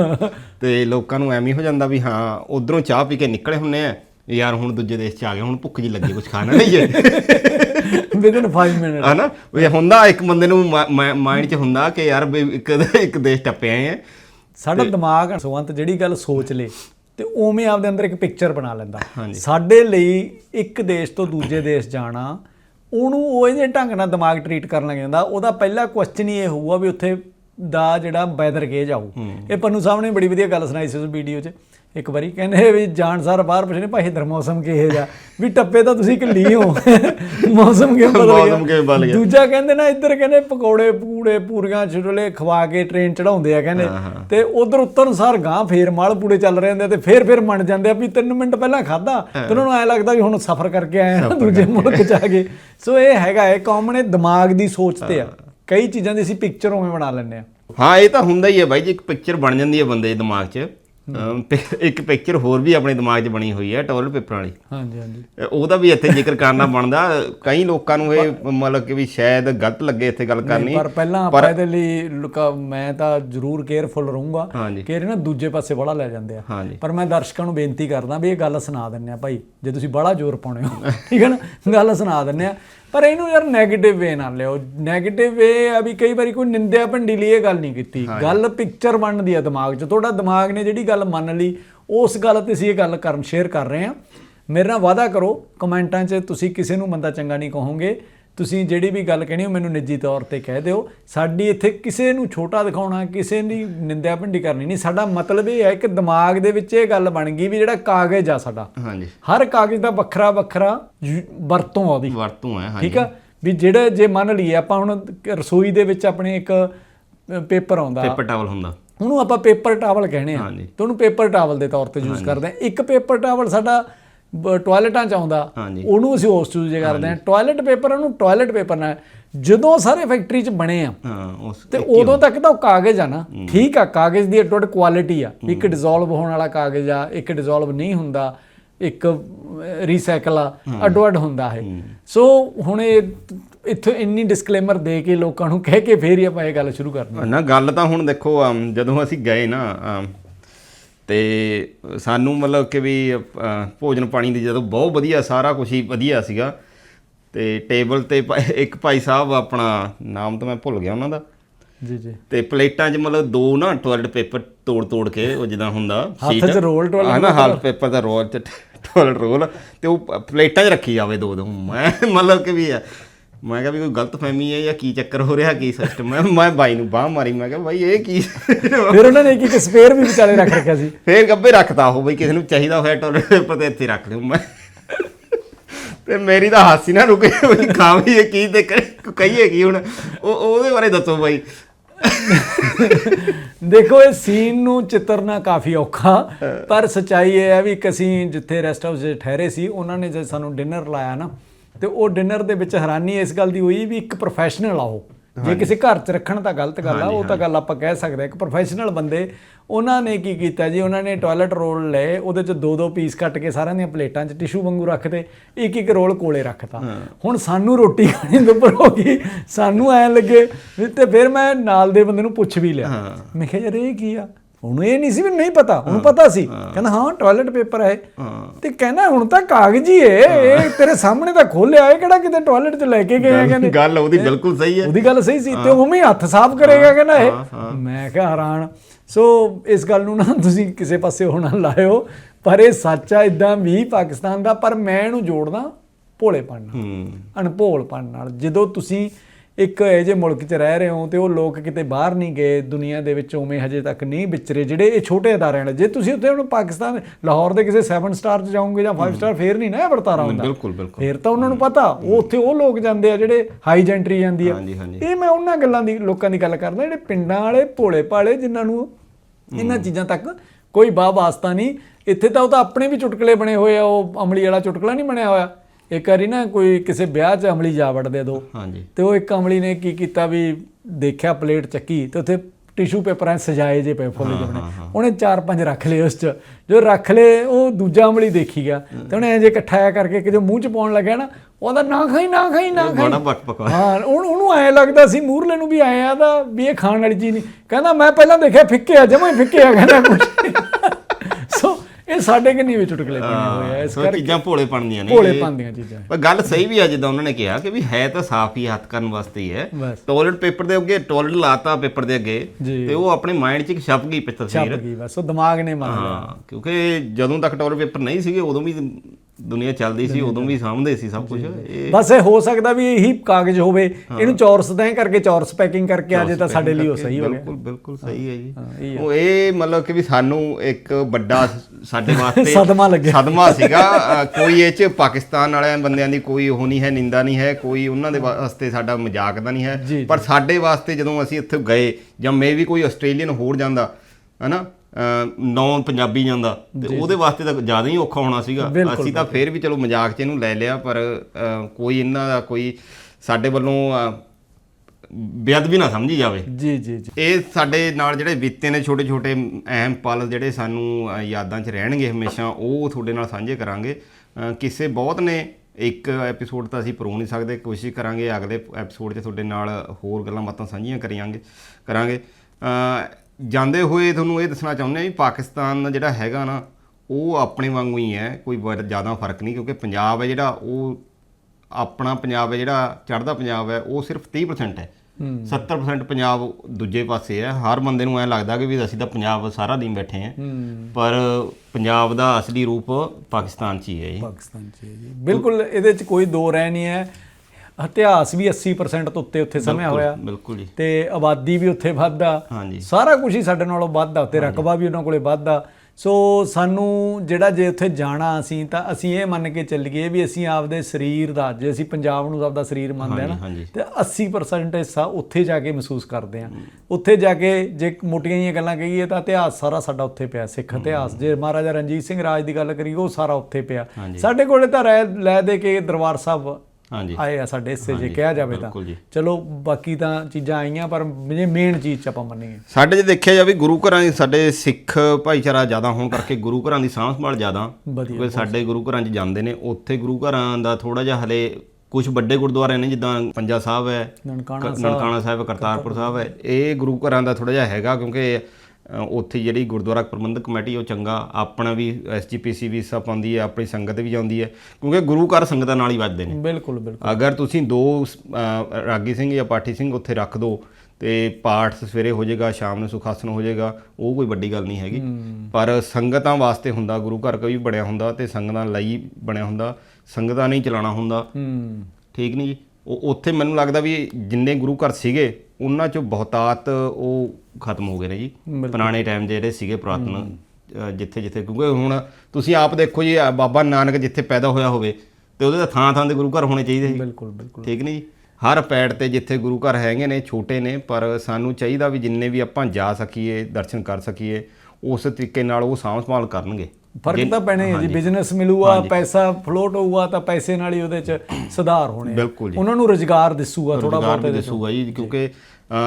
ਤੇ ਲੋਕਾਂ ਨੂੰ ਐਵੇਂ ਹੀ ਹੋ ਜਾਂਦਾ ਵੀ ਹਾਂ ਉਧਰੋਂ ਚਾਹ ਪੀ ਕੇ ਨਿਕਲੇ ਹੁੰਨੇ ਆ ਯਾਰ ਹੁਣ ਦੂਜੇ ਦੇਸ਼ 'ਚ ਆ ਗਏ ਹੁਣ ਭੁੱਖ ਜੀ ਲੱਗੀ ਕੁਝ ਖਾਣਾ ਨਹੀਂ ਜੇ ਵਿਦਨ 5 ਮਿੰਟ ਹਨਾ? ਵੀ ਹੁੰਦਾ ਇੱਕ ਬੰਦੇ ਨੂੰ ਮਾਈਂਡ 'ਚ ਹੁੰਦਾ ਕਿ ਯਾਰ ਵੀ ਇੱਕ ਇੱਕ ਦੇਸ਼ ਟੱਪੇ ਆਏ ਆ। ਸਾਡਾ ਦਿਮਾਗ ਸੁਵੰਤ ਜਿਹੜੀ ਗੱਲ ਸੋਚ ਲੇ ਤੇ ਉਵੇਂ ਆਪਦੇ ਅੰਦਰ ਇੱਕ ਪਿਕਚਰ ਬਣਾ ਲੈਂਦਾ। ਸਾਡੇ ਲਈ ਇੱਕ ਦੇਸ਼ ਤੋਂ ਦੂਜੇ ਦੇਸ਼ ਜਾਣਾ ਉਹਨੂੰ ਉਹ ਜਿਹੇ ਢੰਗ ਨਾਲ ਦਿਮਾਗ ਟਰੀਟ ਕਰਨ ਲੱਗ ਜਾਂਦਾ। ਉਹਦਾ ਪਹਿਲਾ ਕੁਐਸਚਨ ਹੀ ਇਹ ਹੋਊਗਾ ਵੀ ਉੱਥੇ ਦਾ ਜਿਹੜਾ ਵੈਦਰ ਕੇ ਜਾਊ ਇਹ ਪੰਨੂ ਸਾਹਿਬ ਨੇ ਬੜੀ ਵਧੀਆ ਗੱਲ ਸੁਣਾਈ ਸੀ ਉਸ ਵੀਡੀਓ 'ਚ। ਇੱਕ ਵਾਰੀ ਕਹਿੰਦੇ ਵੀ ਜਾਣਸਾਰ ਬਾਹਰ ਪੁੱਛਣੇ ਭਾਈ ਇਧਰ ਮੌਸਮ ਕਿਹੋ ਜਿਹਾ? ਵੀ ਟੱਪੇ ਤਾਂ ਤੁਸੀਂ ਕੱਲੀ ਹੋ। ਮੌਸਮ ਕਿਉਂ ਬਦਲ ਗਿਆ? ਮੌਸਮ ਕਿਵੇਂ ਬਦਲ ਗਿਆ? ਦੂਜਾ ਕਹਿੰਦੇ ਨਾ ਇੱਧਰ ਕਹਿੰਦੇ ਪਕੌੜੇ ਪੂੜੇ ਪੂਰੀਆਂ ਛੁਟਲੇ ਖਵਾ ਕੇ ਟ੍ਰੇਨ ਚੜਾਉਂਦੇ ਆ ਕਹਿੰਦੇ। ਤੇ ਉਧਰ ਉਤਰਨ ਸਾਰ ਗਾਂ ਫੇਰ ਮਾਲ ਪੂੜੇ ਚੱਲ ਰਹੇ ਹੁੰਦੇ ਤੇ ਫੇਰ ਫੇਰ ਮੰਨ ਜਾਂਦੇ ਆ ਵੀ 3 ਮਿੰਟ ਪਹਿਲਾਂ ਖਾਦਾ ਤੇ ਉਹਨਾਂ ਨੂੰ ਐ ਲੱਗਦਾ ਵੀ ਹੁਣ ਸਫ਼ਰ ਕਰਕੇ ਆਏ ਆ ਦੂਜੇ ਮੁਲਕ ਚ ਆ ਗਏ। ਸੋ ਇਹ ਹੈਗਾ ਇਹ ਕੌਮ ਨੇ ਦਿਮਾਗ ਦੀ ਸੋਚ ਤੇ ਆ। ਕਈ ਚੀਜ਼ਾਂ ਦੀ ਅਸੀਂ ਪਿਕਚਰ ਉਵੇਂ ਬਣਾ ਲੈਂਦੇ ਆ। ਹਾਂ ਇਹ ਤਾਂ ਹੁੰਦਾ ਹੀ ਹੈ ਬਾਈ ਜੀ ਇੱਕ ਪਿਕਚਰ ਬਣ ਜਾਂਦੀ ਹੈ ਬੰਦੇ ਦੇ ਦਿਮਾਗ 'ਚ। ਇੱਕ ਪਿਕਚਰ ਹੋਰ ਵੀ ਆਪਣੇ ਦਿਮਾਗ 'ਚ ਬਣੀ ਹੋਈ ਹੈ ਟੋਇਲਟ ਪੇਪਰ ਵਾਲੀ। ਹਾਂਜੀ ਹਾਂਜੀ। ਉਹਦਾ ਵੀ ਇੱਥੇ ਜ਼ਿਕਰ ਕਰਨਾ ਬਣਦਾ ਕਈ ਲੋਕਾਂ ਨੂੰ ਇਹ ਮਤਲਬ ਕਿ ਵੀ ਸ਼ਾਇਦ ਗਲਤ ਲੱਗੇ ਇੱਥੇ ਗੱਲ ਕਰਨੀ। ਪਰ ਪਹਿਲਾਂ ਆਪਾਂ ਇਹਦੇ ਲਈ ਮੈਂ ਤਾਂ ਜ਼ਰੂਰ ਕੇਅਰਫੁਲ ਰਹੂੰਗਾ। ਕਿ ਇਹ ਨਾ ਦੂਜੇ ਪਾਸੇ ਬੜਾ ਲੈ ਜਾਂਦੇ ਆ। ਪਰ ਮੈਂ ਦਰਸ਼ਕਾਂ ਨੂੰ ਬੇਨਤੀ ਕਰਦਾ ਵੀ ਇਹ ਗੱਲ ਸੁਣਾ ਦਿੰਨੇ ਆ ਭਾਈ ਜੇ ਤੁਸੀਂ ਬੜਾ ਜ਼ੋਰ ਪਾਉਣੇ ਹੋ ਠੀਕ ਹੈ ਨਾ? ਗੱਲ ਸੁਣਾ ਦਿੰਨੇ ਆ। ਪਰ ਇਹਨੂੰ ਯਾਰ 네ਗੇਟਿਵ ਵੇ ਨਾਲ ਲਿਓ 네ਗੇਟਿਵ ਵੇ ਆ ਵੀ ਕਈ ਵਾਰੀ ਕੋਈ ਨਿੰਦਿਆ ਭੰਡੀ ਲਈ ਇਹ ਗੱਲ ਨਹੀਂ ਕੀਤੀ। ਗੱਲ ਪਿਕਚਰ ਬਣਦੀ ਆ ਦਿਮਾਗ 'ਚ। ਤੁਹਾਡਾ ਦਿਮਾਗ ਨੇ ਜਿਹੜੀ ਗੱਲ ਮੰਨ ਲਈ ਉਸ ਗੱਲ ਤੇ ਅਸੀਂ ਇਹ ਗੱਲ ਕਰਨ ਸ਼ੇਅਰ ਕਰ ਰਹੇ ਆ ਮੇਰੇ ਨਾਲ ਵਾਅਦਾ ਕਰੋ ਕਮੈਂਟਾਂ 'ਚ ਤੁਸੀਂ ਕਿਸੇ ਨੂੰ ਮੰਦਾ ਚੰਗਾ ਨਹੀਂ ਕਹੋਗੇ। ਤੁਸੀਂ ਜਿਹੜੀ ਵੀ ਗੱਲ ਕਹਿਣੀ ਹੋ ਮੈਨੂੰ ਨਿੱਜੀ ਤੌਰ ਤੇ ਕਹਿ ਦਿਓ। ਸਾਡੀ ਇੱਥੇ ਕਿਸੇ ਨੂੰ ਛੋਟਾ ਦਿਖਾਉਣਾ ਕਿਸੇ ਦੀ ਨਿੰਦਿਆ ਭੰਡੀ ਕਰਨੀ ਨਹੀਂ। ਸਾਡਾ ਮਤਲਬ ਇਹ ਹੈ ਕਿ ਦਿਮਾਗ ਦੇ ਵਿੱਚ ਇਹ ਗੱਲ ਬਣ ਗਈ ਵੀ ਜਿਹੜਾ ਕਾਗਜ਼ ਆ ਸਾਡਾ। ਹਾਂਜੀ। ਹਰ ਕਾਗਜ਼ ਦਾ ਵੱਖਰਾ ਵੱਖਰਾ ਵਰਤੋਂ ਆ ਉਹਦੀ। ਵਰਤੋਂ ਹੈ ਹਾਂਜੀ। ਠੀਕ ਆ? ਵੀ ਜਿਹੜੇ ਜੇ ਮੰਨ ਲਈਏ ਆਪਾਂ ਹੁਣ ਰਸੋਈ ਦੇ ਵਿੱਚ ਆਪਣੇ ਇੱਕ ਪੇਪਰ ਆਉਂਦਾ। ਪੇਪਰ ਟਾਵਲ ਹੁੰਦਾ। ਉਹਨੂੰ ਆਪਾਂ ਪੇਪਰ ਟਾਵਲ ਕਹਿੰਦੇ ਆ। ਤੇ ਉਹਨੂੰ ਪੇਪਰ ਟਾਵਲ ਦੇ ਤੌਰ ਤੇ ਯੂਜ਼ ਕਰਦੇ ਆ। ਇੱਕ ਪੇਪਰ ਟਾਵਲ ਸਾਡਾ ਟਾਇਲਟਾਂ 'ਚ ਆਉਂਦਾ। ਉਹਨੂੰ ਅਸੀਂ ਉਸ ਯੂਜ਼ ਕਰਦੇ ਆ ਟਾਇਲਟ ਪੇਪਰ ਉਹਨੂੰ ਟਾਇਲਟ ਪੇਪਰ ਨਾਲ ਜਦੋਂ ਸਾਰੇ ਫੈਕਟਰੀ 'ਚ ਬਣੇ ਆ ਹਾਂ ਉਸ ਤੇ ਉਦੋਂ ਤੱਕ ਤਾਂ ਉਹ ਕਾਗਜ਼ ਆ ਨਾ। ਠੀਕ ਆ ਕਾਗਜ਼ ਦੀ ਅੱਡ ਕੁਆਲਿਟੀ ਆ। ਇੱਕ ਡਿਸੋਲਵ ਹੋਣ ਵਾਲਾ ਕਾਗਜ਼ ਆ ਇੱਕ ਡਿਸੋਲਵ ਨਹੀਂ ਹੁੰਦਾ ਇੱਕ ਰੀਸਾਈਕਲ ਆ ਅੱਡੋ ਅੱਡ ਹੁੰਦਾ ਹੈ। ਸੋ ਹੁਣ ਇਹ ਇੱਥੋਂ ਇੰਨੀ ਡਿਸਕਲੇਮਰ ਦੇ ਕੇ ਲੋਕਾਂ ਨੂੰ ਕਹਿ ਕੇ ਫੇਰ ਹੀ ਆਪਾਂ ਇਹ ਗੱਲ ਸ਼ੁਰੂ ਕਰਨੀ ਨਾ ਗੱਲ ਤਾਂ ਹੁਣ ਦੇਖੋ ਜਦੋਂ ਅਸੀਂ ਗਏ ਨਾ ਤੇ ਸਾਨੂੰ ਮਤਲਬ ਕਿ ਵੀ ਭੋਜਨ ਪਾਣੀ ਦੀ ਜਦੋਂ ਬਹੁਤ ਵਧੀਆ ਸਾਰਾ ਕੁਝ ਹੀ ਵਧੀਆ ਸੀਗਾ। ਤੇ ਟੇਬਲ ਤੇ ਇੱਕ ਭਾਈ ਸਾਹਿਬ ਆਪਣਾ ਨਾਮ ਤਾਂ ਮੈਂ ਭੁੱਲ ਗਿਆ ਉਹਨਾਂ ਦਾ। ਜੀ ਜੀ। ਤੇ ਪਲੇਟਾਂ 'ਚ ਮਤਲਬ ਦੋ ਨਾ ਟਾਇਲਟ ਪੇਪਰ ਤੋੜ ਤੋੜ ਕੇ ਉਹ ਜਿੱਦਾਂ ਹੁੰਦਾ ਹੱਥ 'ਚ roll toilet ਹਾਂ ਨਾ ਹਾਲ ਪੇਪਰ ਦਾ ਰੋਲ ਤੇ ਟਾਇਲਟ ਰੋਲ ਤੇ ਉਹ ਪਲੇਟਾਂ 'ਚ ਰੱਖੀ ਜਾਵੇ ਦੋ ਦੋ ਮੈਂ ਮਤਲਬ ਕਿ ਵੀ ਆ। ਮੈਂ ਕਿਹਾ ਵੀ ਕੋਈ ਗਲਤ ਫਹਿਮੀ ਹੈ ਜਾਂ ਕੀ ਚੱਕਰ ਹੋ ਰਿਹਾ ਕੀ ਸਿਸਟਮ ਹੈ? ਮੈਂ ਬਾਈ ਨੂੰ ਬਾਹ ਮਾਰੀ ਮੈਂ ਕਿਹਾ ਬਾਈ ਇਹ ਕੀ ਫਿਰ ਉਹਨਾਂ ਨੇ ਇੱਕ ਇੱਕ ਸਪੇਅਰ ਵੀ ਵਿਚਾਲੇ ਰੱਖ ਰੱਖਿਆ ਸੀ। ਫੇਰ ਗੱਬੇ ਰੱਖਤਾ ਉਹ ਬਈ ਕਿਸੇ ਨੂੰ ਚਾਹੀਦਾ ਹੋਇਆ ਟੋਇਲਟ ਪੇਪਰ ਤੇ ਇੱਥੇ ਰੱਖ ਲਿਓ ਮੈਂ। ਤੇ ਮੇਰੀ ਤਾਂ ਹਾਸੀ ਨਾ ਰੁਕੇ ਬਈ ਖਾਵੀ ਇਹ ਕੀ ਤੇ ਕਹੀਏ ਕੀ ਹੁਣ? ਉਹ ਉਹਦੇ ਬਾਰੇ ਦੱਸੋ ਬਾਈ। ਦੇਖੋ ਇਹ ਸੀਨ ਨੂੰ ਚਿੱਤਰਨਾ ਕਾਫੀ ਔਖਾ ਪਰ ਸਚਾਈ ਇਹ ਹੈ ਵੀ ਇੱਕ ਅਸੀਂ ਜਿੱਥੇ ਰੈਸਟ ਹਾਊਸ 'ਚ ਠਹਿਰੇ ਸੀ ਉਹਨਾਂ ਨੇ ਜਦ ਸਾਨੂੰ ਡਿਨਰ ਲਾਇਆ ਨਾ ਤੇ ਉਹ ਡਿਨਰ ਦੇ ਵਿੱਚ ਹੈਰਾਨੀ ਇਸ ਗੱਲ ਦੀ ਹੋਈ ਵੀ ਇੱਕ ਪ੍ਰੋਫੈਸ਼ਨਲ ਆ ਉਹ। ਜੇ ਕਿਸੇ ਘਰ 'ਚ ਰੱਖਣ ਤਾਂ ਗਲਤ ਗੱਲ ਆ ਉਹ ਤਾਂ ਗੱਲ ਆਪਾਂ ਕਹਿ ਸਕਦੇ ਇੱਕ ਪ੍ਰੋਫੈਸ਼ਨਲ ਬੰਦੇ ਉਹਨਾਂ ਨੇ ਕੀ ਕੀਤਾ ਜੀ? ਉਹਨਾਂ ਨੇ ਟਾਇਲਟ ਰੋਲ ਲਏ ਉਹਦੇ 'ਚ ਦੋ ਦੋ ਪੀਸ ਕੱਟ ਕੇ ਸਾਰਿਆਂ ਦੀਆਂ ਪਲੇਟਾਂ 'ਚ ਟਿਸ਼ੂ ਵਾਂਗੂ ਰੱਖਤੇ ਇੱਕ ਇੱਕ ਰੋਲ ਕੋਲੇ ਰੱਖਤਾ। ਹੁਣ ਸਾਨੂੰ ਰੋਟੀ ਖਾਣੀ ਦੁੱਪਰ ਹੋ ਗਈ ਸਾਨੂੰ ਐ ਲੱਗੇ ਤੇ ਫਿਰ ਮੈਂ ਨਾਲ ਦੇ ਬੰਦੇ ਨੂੰ ਪੁੱਛ ਵੀ ਲਿਆ। ਮੈਂ ਕਿਹਾ ਯਾਰ ਇਹ ਕੀ ਆ? ਉਹਨੂੰ ਇਹ ਨਹੀਂ ਸੀ ਵੀ ਨਹੀਂ ਪਤਾ ਉਹਨੂੰ ਪਤਾ ਸੀ। ਕਹਿੰਦਾ ਹਾਂ ਟਾਇਲਟ ਪੇਪਰ ਹੈ। ਤੇ ਕਹਿੰਦਾ ਹੁਣ ਤਾਂ ਕਾਗਜ਼ ਹੀ ਏ ਇਹ ਤੇਰੇ ਸਾਹਮਣੇ ਤਾਂ ਖੋਲਿਆ ਇਹ ਕਿਹੜਾ ਕਿਤੇ ਟਾਇਲਟ 'ਚ ਲੈ ਕੇ ਗਏ ਆ ਕਹਿੰਦੇ। ਗੱਲ ਉਹਦੀ ਬਿਲਕੁਲ ਸਹੀ ਹੈ ਉਹਦੀ ਗੱਲ ਸਹੀ ਸੀ ਤੇ ਉਵੇਂ ਹੱਥ ਸਾਫ਼ ਕਰੇਗਾ ਕਹਿੰਦਾ ਇਹ। ਮੈਂ ਕਿਹਾ ਹੈਰਾਨ। ਸੋ ਇਸ ਗੱਲ ਨੂੰ ਨਾ ਤੁਸੀਂ ਕਿਸੇ ਪਾਸੇ ਹੋਣਾ ਲਾਇਓ ਪਰ ਇਹ ਸੱਚ ਆ ਇਦਾਂ ਵੀ ਪਾਕਿਸਤਾਨ ਦਾ ਪਰ ਮੈਂ ਇਹਨੂੰ ਜੋੜਦਾ ਭੋਲੇਪਨ ਨਾਲ। ਹੂੰ। ਅਣਭੋਲਪਨ ਨਾਲ। ਜਦੋਂ ਤੁਸੀਂ ਇੱਕ ਇਹੋ ਜਿਹੇ ਮੁਲਕ 'ਚ ਰਹਿ ਰਹੇ ਹੋ ਤੇ ਉਹ ਲੋਕ ਕਿਤੇ ਬਾਹਰ ਨਹੀਂ ਗਏ ਦੁਨੀਆ ਦੇ ਵਿੱਚ ਉਵੇਂ ਹਜੇ ਤੱਕ ਨਹੀਂ ਵਿਚਰੇ ਜਿਹੜੇ ਇਹ ਛੋਟੇ ਅਦਾਰਿਆਂ ਨੇ ਜੇ ਤੁਸੀਂ ਉੱਥੇ ਹੁਣ ਪਾਕਿਸਤਾਨ ਲਾਹੌਰ ਦੇ ਕਿਸੇ 7 ਸਟਾਰ 'ਚ ਜਾਓਗੇ ਜਾਂ 5 ਸਟਾਰ ਫੇਰ ਨਹੀਂ ਨਾ ਵਰਤਾਰਾ ਹੁੰਦਾ। ਬਿਲਕੁਲ ਬਿਲਕੁਲ। ਫੇਰ ਤਾਂ ਉਹਨਾਂ ਨੂੰ ਪਤਾ ਉਹ ਉੱਥੇ ਉਹ ਲੋਕ ਜਾਂਦੇ ਆ ਜਿਹੜੇ ਹਾਈ ਜੈਂਟਰੀ ਜਾਂਦੀ ਆ। ਇਹ ਮੈਂ ਉਹਨਾਂ ਗੱਲਾਂ ਦੀ ਲੋਕਾਂ ਦੀ ਗੱਲ ਕਰਦਾ ਜਿਹੜੇ ਪਿੰਡਾਂ ਵਾਲੇ ਭੋਲੇ ਭਾਲੇ ਜਿਨ੍ਹਾਂ ਨੂੰ ਇਹਨਾਂ ਚੀਜ਼ਾਂ ਤੱਕ ਕੋਈ ਬਾਹ ਵਾਸਤਾ ਨਹੀਂ ਇੱਥੇ ਤਾਂ ਉਹ ਤਾਂ ਆਪਣੇ ਵੀ ਚੁਟਕਲੇ ਬਣੇ ਹੋਏ ਆ ਉਹ ਅਮਲੀ ਵਾਲਾ ਚੁਟਕਲਾ ਨਹੀਂ ਬਣਿਆ ਹੋਇਆ। ਇੱਕ ਵਾਰੀ ਨਾ ਕੋਈ ਕਿਸੇ ਵਿਆਹ 'ਚ ਅਮਲੀ ਜਾ ਵੜਦੇ ਦੋ। ਹਾਂਜੀ। ਤੇ ਉਹ ਇੱਕ ਅਮਲੀ ਨੇ ਕੀ ਕੀਤਾ ਵੀ ਦੇਖਿਆ ਪਲੇਟ ਚੱਕੀ ਤੇ ਉੱਥੇ ਟਿਸ਼ੂ ਪੇਪਰਾਂ ਸਜਾਏ ਜੇ ਪਏ ਫੁੱਲ ਜਿਹੇ ਉਹਨੇ ਚਾਰ ਪੰਜ ਰੱਖ ਲਏ ਉਸ 'ਚ। ਜੋ ਰੱਖ ਲਏ ਉਹ ਦੂਜਾ ਅਮਲੀ ਦੇਖੀ ਗਿਆ। ਤੇ ਉਹਨੇ ਐਂ ਜੇ ਇਕੱਠਾ ਕਰਕੇ ਕਿ ਜੋ ਮੂੰਹ 'ਚ ਪਾਉਣ ਲੱਗਿਆ ਨਾ ਉਹਦਾ ਨਾ ਖਾਈ ਨਾ ਖਾਈ ਨਾ ਖਾਈ। ਬੜਾ ਬਕ ਬਕ ਹਾਂ ਉਹਨੂੰ ਉਹਨੂੰ ਐ ਲੱਗਦਾ ਸੀ ਮੂਰਲੇ ਨੂੰ ਵੀ ਆਏ ਆ ਤਾਂ ਵੀ ਇਹ ਖਾਣ ਵਾਲੀ ਚੀਜ਼ ਨਹੀਂ। ਕਹਿੰਦਾ ਮੈਂ ਪਹਿਲਾਂ ਦੇਖਿਆ ਫਿੱਕੇ ਆ ਜਮਾ ਹੀ ਫਿੱਕੇ ਆ ਕਹਿੰਦਾ ਕੁਛ। ਸੋ ਇਹ ਸਾਡੇ ਕਿੰਨੀ ਵੀ ਚੁਟਕਲੇ ਬਣੇ ਹੋਏ ਆ ਇਸ ਕਰਕੇ ਚੀਜ਼ਾਂ ਭੋਲੇ ਬਣਦੀਆਂ ਨੇ ਭੋਲੇ ਦੀਆਂ ਚੀਜ਼ਾਂ ਪਰ ਗੱਲ ਸਹੀ ਵੀ ਆ ਜਿੱਦਾਂ ਉਹਨਾਂ ਨੇ ਕਿਹਾ ਕਿ ਵੀ ਹੈ ਤਾਂ ਸਾਫ਼ ਹੀ ਹੱਥ ਕਰਨ ਵਾਸਤੇ ਹੀ ਹੈ। ਟਾਇਲਟ ਪੇਪਰ ਦੇ ਅੱਗੇ ਟਾਇਲਟ ਲਾਤਾ ਪੇਪਰ ਦੇ ਅੱਗੇ। ਤੇ ਉਹ ਆਪਣੇ ਮਾਈਂਡ 'ਚ ਇੱਕ ਛਪ ਗਈ ਤਸਵੀਰ। ਛੱਪ ਗਈ ਬਸ ਉਹ ਦਿਮਾਗ ਨੇ ਮੰਨ ਲਿਆ ਕਿਉਂਕਿ ਜਦੋਂ ਤੱਕ ਟਾਇਲਟ ਪੇਪਰ ਨਹੀਂ ਸੀਗੇ ਉਦੋਂ ਵੀ ਦੁਨੀਆ ਚੱਲਦੀ ਸੀ ਉਦੋਂ ਵੀ ਸਾਂਭਦੇ ਸੀ ਸਭ ਕੁਝ ਇਹ ਬਸ ਇਹ ਹੋ ਸਕਦਾ ਵੀ ਇਹੀ ਕਾਗਜ਼ ਹੋਵੇ ਇਹਨੂੰ ਚੌਰਸ ਦਾ ਕਰਕੇ ਚੌਰਸ ਪੈਕਿੰਗ ਕਰਕੇ ਆ ਜੇ ਤਾਂ ਸਾਡੇ ਲਈ ਉਹ ਸਹੀ ਹੋ ਗਿਆ ਬਿਲਕੁਲ ਬਿਲਕੁਲ ਸਹੀ ਹੈ ਜੀ। ਉਹ ਇਹ ਮਤਲਬ ਕਿ ਵੀ ਸਾਨੂੰ ਇੱਕ ਵੱਡਾ ਸਾਡੇ [LAUGHS] ਵਾਸਤੇ ਸਦਮਾ ਲੱਗਿਆ। ਸਦਮਾ ਸੀਗਾ। ਕੋਈ ਇਹ ਚ ਪਾਕਿਸਤਾਨ ਵਾਲਿਆਂ ਬੰਦਿਆਂ ਦੀ ਕੋਈ ਉਹ ਨਹੀਂ ਹੈ ਨਿੰਦਾ ਨਹੀਂ ਹੈ ਕੋਈ ਉਹਨਾਂ ਦੇ ਵਾਸਤੇ ਸਾਡਾ ਮਜ਼ਾਕ ਦਾ ਨਹੀਂ ਹੈ। ਪਰ ਸਾਡੇ ਵਾਸਤੇ ਜਦੋਂ ਅਸੀਂ ਇੱਥੇ ਗਏ ਜਾਂ ਮੇ ਵੀ ਕੋਈ ਆਸਟ੍ਰੇਲੀਅਨ ਹੋਰ ਜਾਂਦਾ ਹਨਾ ਨੌਨ ਪੰਜਾਬੀ ਜਾਂਦਾ ਤੇ ਉਹਦੇ ਵਾਸਤੇ ਤਾਂ ਜ਼ਿਆਦਾ ਹੀ ਔਖਾ ਹੋਣਾ ਸੀਗਾ। ਅਸੀਂ ਤਾਂ ਫੇਰ ਵੀ ਚਲੋ ਮਜ਼ਾਕ 'ਚ ਇਹਨੂੰ ਲੈ ਲਿਆ ਪਰ ਕੋਈ ਇਹਨਾਂ ਦਾ ਕੋਈ ਸਾਡੇ ਵੱਲੋਂ ਬੇਅਦਬੀ ਨਾ ਸਮਝੀ ਜਾਵੇ। ਜੀ ਜੀ ਜੀ। ਇਹ ਸਾਡੇ ਨਾਲ ਜਿਹੜੇ ਬੀਤੇ ਨੇ ਛੋਟੇ ਛੋਟੇ ਅਹਿਮ ਪਲ ਜਿਹੜੇ ਸਾਨੂੰ ਯਾਦਾਂ 'ਚ ਰਹਿਣਗੇ ਹਮੇਸ਼ਾ ਉਹ ਤੁਹਾਡੇ ਨਾਲ ਸਾਂਝੇ ਕਰਾਂਗੇ। ਕਿਸੇ ਬਹੁਤ ਨੇ ਇੱਕ ਐਪੀਸੋਡ ਤਾਂ ਅਸੀਂ ਪਰੋ ਨਹੀਂ ਸਕਦੇ ਕੋਸ਼ਿਸ਼ ਕਰਾਂਗੇ ਅਗਲੇ ਐਪੀਸੋਡ 'ਚ ਤੁਹਾਡੇ ਨਾਲ ਹੋਰ ਗੱਲਾਂ ਬਾਤਾਂ ਸਾਂਝੀਆਂ ਕਰੀਆਂਗੇ ਕਰਾਂਗੇ। ਅ, ਜਾਂਦੇ ਹੋਏ ਤੁਹਾਨੂੰ ਇਹ ਦੱਸਣਾ ਚਾਹੁੰਦੇ ਹਾਂ ਵੀ ਪਾਕਿਸਤਾਨ ਜਿਹੜਾ ਹੈਗਾ ਨਾ ਉਹ ਆਪਣੇ ਵਾਂਗੂ ਹੀ ਹੈ ਕੋਈ ਜ਼ਿਆਦਾ ਫ਼ਰਕ ਨਹੀਂ ਕਿਉਂਕਿ ਪੰਜਾਬ ਹੈ ਜਿਹੜਾ ਉਹ ਆਪਣਾ ਪੰਜਾਬ ਹੈ ਜਿਹੜਾ ਚੜ੍ਹਦਾ ਪੰਜਾਬ ਹੈ ਉਹ ਸਿਰਫ 30% ਹੈ। 70% ਪੰਜਾਬ ਦੂਜੇ ਪਾਸੇ ਹੈ। ਹਰ ਬੰਦੇ ਨੂੰ ਐ ਲੱਗਦਾ ਕਿ ਵੀ ਅਸੀਂ ਤਾਂ ਪੰਜਾਬ ਸਾਰਾ ਦਿਨ ਬੈਠੇ ਹਾਂ। ਪਰ ਪੰਜਾਬ ਦਾ ਅਸਲੀ ਰੂਪ ਪਾਕਿਸਤਾਨ 'ਚ ਹੀ ਹੈ ਜੀ। ਪਾਕਿਸਤਾਨ ਚ ਹੈ ਜੀ। ਬਿਲਕੁਲ ਇਹਦੇ ਚ ਕੋਈ ਦੋ ਰਹਿ ਨਹੀਂ ਹੈ। ਇਤਿਹਾਸ ਵੀ 80% ਤੋਂ ਉੱਤੇ ਉੱਥੇ ਸਮਿਆ ਹੋਇਆ। ਬਿਲਕੁਲ ਜੀ। ਤੇ ਆਬਾਦੀ ਵੀ ਉੱਥੇ ਵੱਧਦਾ ਹਾਂਜੀ। ਸਾਰਾ ਕੁਝ ਹੀ ਸਾਡੇ ਨਾਲੋਂ ਵੱਧ ਆ ਉੱਤੇ ਰਕਬਾ ਵੀ ਉਹਨਾਂ ਕੋਲੇ ਵੱਧ ਆ। ਸੋ ਸਾਨੂੰ ਜਿਹੜਾ ਜੇ ਉੱਥੇ ਜਾਣਾ ਅਸੀਂ ਤਾਂ ਅਸੀਂ ਇਹ ਮੰਨ ਕੇ ਚੱਲੀਏ ਵੀ ਅਸੀਂ ਆਪਦੇ ਸਰੀਰ ਦਾ ਜੇ ਅਸੀਂ ਪੰਜਾਬ ਨੂੰ ਆਪਦਾ ਸਰੀਰ ਮੰਨਦੇ ਆ ਨਾ ਤੇ 80% ਹਿੱਸਾ ਉੱਥੇ ਜਾ ਕੇ ਮਹਿਸੂਸ ਕਰਦੇ ਆ। ਉੱਥੇ ਜਾ ਕੇ ਜੇ ਮੋਟੀਆਂ ਜੀਆਂ ਗੱਲਾਂ ਕਹੀਏ ਤਾਂ ਇਤਿਹਾਸ ਸਾਰਾ ਸਾਡਾ ਉੱਥੇ ਪਿਆ ਸਿੱਖ ਇਤਿਹਾਸ। ਜੇ ਮਹਾਰਾਜਾ ਰਣਜੀਤ ਸਿੰਘ ਰਾਜ ਦੀ ਗੱਲ ਕਰੀਏ ਉਹ ਸਾਰਾ ਉੱਥੇ ਪਿਆ। ਸਾਡੇ ਕੋਲੇ ਤਾਂ ਰਹਿ ਲੈ ਦੇ ਕੇ ਦਰਬਾਰ ਸਾਹਿਬ ਆਏ ਆ ਸਾਡੇ ਹਿੱਸੇ ਜੇ ਕਿਹਾ ਜਾਵੇ ਤਾਂ। ਚਲੋ ਬਾਕੀ ਤਾਂ ਚੀਜ਼ਾਂ ਆਈਆਂ ਪਰ ਜੇ ਮੇਨ ਚੀਜ਼ ਚ ਆਪਾਂ ਮੰਨੀਏ। ਸਾਡੇ ਜੇ ਦੇਖਿਆ ਜਾਵੇ ਗੁਰੂ ਘਰਾਂ ਦੀ ਸਾਡੇ ਸਿੱਖ ਭਾਈਚਾਰਾ ਜ਼ਿਆਦਾ ਹੋਣ ਕਰਕੇ ਗੁਰੂ ਘਰਾਂ ਦੀ ਸਾਂਭ ਸੰਭਾਲ ਜ਼ਿਆਦਾ। ਕਿਉਂਕਿ ਸਾਡੇ ਗੁਰੂ ਘਰਾਂ 'ਚ ਜਾਂਦੇ ਨੇ ਉੱਥੇ ਗੁਰੂ ਘਰਾਂ ਦਾ ਥੋੜਾ ਜਿਹਾ ਹਲੇ ਕੁਝ ਵੱਡੇ ਗੁਰਦੁਆਰੇ ਨੇ ਜਿੱਦਾਂ ਪੰਜਾ ਸਾਹਿਬ ਹੈ ਨਨਕਾਣਾ ਸਾਹਿਬ ਕਰਤਾਰਪੁਰ ਸਾਹਿਬ ਹੈ ਇਹ ਗੁਰੂ ਘਰਾਂ ਦਾ ਥੋੜਾ ਜਿਹਾ ਹੈਗਾ ਕਿਉਂਕਿ ਉੱਥੇ ਜਿਹੜੀ ਗੁਰਦੁਆਰਾ ਪ੍ਰਬੰਧਕ ਕਮੇਟੀ ਉਹ ਚੰਗਾ ਆਪਣਾ ਵੀ ਐਸਜੀਪੀਸੀ ਵੀ ਹਿੱਸਾ ਪਾਉਂਦੀ ਹੈ ਆਪਣੀ ਸੰਗਤ ਵੀ ਜਾਂਦੀ ਹੈ ਕਿਉਂਕਿ ਗੁਰੂ ਘਰ ਸੰਗਤਾਂ ਨਾਲ ਹੀ ਵੱਜਦੇ ਨੇ। ਬਿਲਕੁਲ ਬਿਲਕੁਲ। ਅਗਰ ਤੁਸੀਂ ਦੋ ਰਾਗੀ ਸਿੰਘ ਜਾਂ ਪਾਠੀ ਸਿੰਘ ਉੱਥੇ ਰੱਖ ਦੋ ਤੇ ਪਾਠ ਸਵੇਰੇ ਹੋ ਜਾਏਗਾ ਸ਼ਾਮ ਨੂੰ ਸੁਖਾਸਨ ਹੋ ਜਾਏਗਾ ਉਹ ਕੋਈ ਵੱਡੀ ਗੱਲ ਨਹੀਂ ਹੈਗੀ। ਪਰ ਸੰਗਤਾਂ ਵਾਸਤੇ ਹੁੰਦਾ ਗੁਰੂ ਘਰ ਕੋਈ ਬਣਿਆ ਹੁੰਦਾ ਤੇ ਸੰਗਤਾਂ ਲਈ ਬਣਿਆ ਹੁੰਦਾ ਸੰਗਤਾਂ ਨਹੀਂ ਚਲਾਉਣਾ ਹੁੰਦਾ। ਠੀਕ ਨਹੀਂ ਜੀ? ਉਹ ਉੱਥੇ ਮੈਨੂੰ ਲੱਗਦਾ ਵੀ ਜਿੰਨੇ ਗੁਰੂ ਘਰ ਸੀਗੇ ਉਹਨਾਂ ਚੋਂ ਬਹੁਤਾਤ ਉਹ ਖਤਮ ਹੋ ਗਏ ਨੇ ਜੀ। ਪੁਰਾਣੇ ਟਾਈਮ ਜਿਹੜੇ ਸੀਗੇ ਪੁਰਾਤਨ ਜਿੱਥੇ ਜਿੱਥੇ ਕਿਉਂਕਿ ਹੁਣ ਤੁਸੀਂ ਆਪ ਦੇਖੋ ਜੀ ਬਾਬਾ ਨਾਨਕ ਜਿੱਥੇ ਪੈਦਾ ਹੋਇਆ ਹੋਵੇ ਤੇ ਉਹਦੇ ਤਾਂ ਥਾਂ ਥਾਂ ਦੇ ਗੁਰੂ ਘਰ ਹੋਣੇ ਚਾਹੀਦੇ ਸੀ। ਬਿਲਕੁਲ ਬਿਲਕੁਲ। ਠੀਕ ਨਹੀਂ ਜੀ? ਹਰ ਪੈੜ ਤੇ ਜਿੱਥੇ ਗੁਰੂ ਘਰ ਹੈਗੇ ਨੇ ਛੋਟੇ ਨੇ ਪਰ ਸਾਨੂੰ ਚਾਹੀਦਾ ਵੀ ਜਿੰਨੇ ਵੀ ਆਪਾਂ ਜਾ ਸਕੀਏ ਦਰਸ਼ਨ ਕਰ ਸਕੀਏ ਉਸ ਤਰੀਕੇ ਨਾਲ ਉਹ ਸਾਂਭ ਸੰਭਾਲ ਕਰਨਗੇ। ਫ਼ਰਕ ਤਾਂ ਪੈਣਾ ਹੀ ਹੈ ਜੀ ਬਿਜ਼ਨਸ ਮਿਲੂਗਾ ਪੈਸਾ ਫਲੋਟ ਹੋਊਗਾ ਤਾਂ ਪੈਸੇ ਨਾਲ ਹੀ ਉਹਦੇ ਚ ਸੁਧਾਰ ਹੋਣੇ। ਉਹਨਾਂ ਨੂੰ ਰੋਜ਼ਗਾਰ ਦਿਸੂਗਾ ਥੋੜਾ ਬਹੁਤ ਦੱਸੂਗਾ ਜੀ ਕਿਉਂਕਿ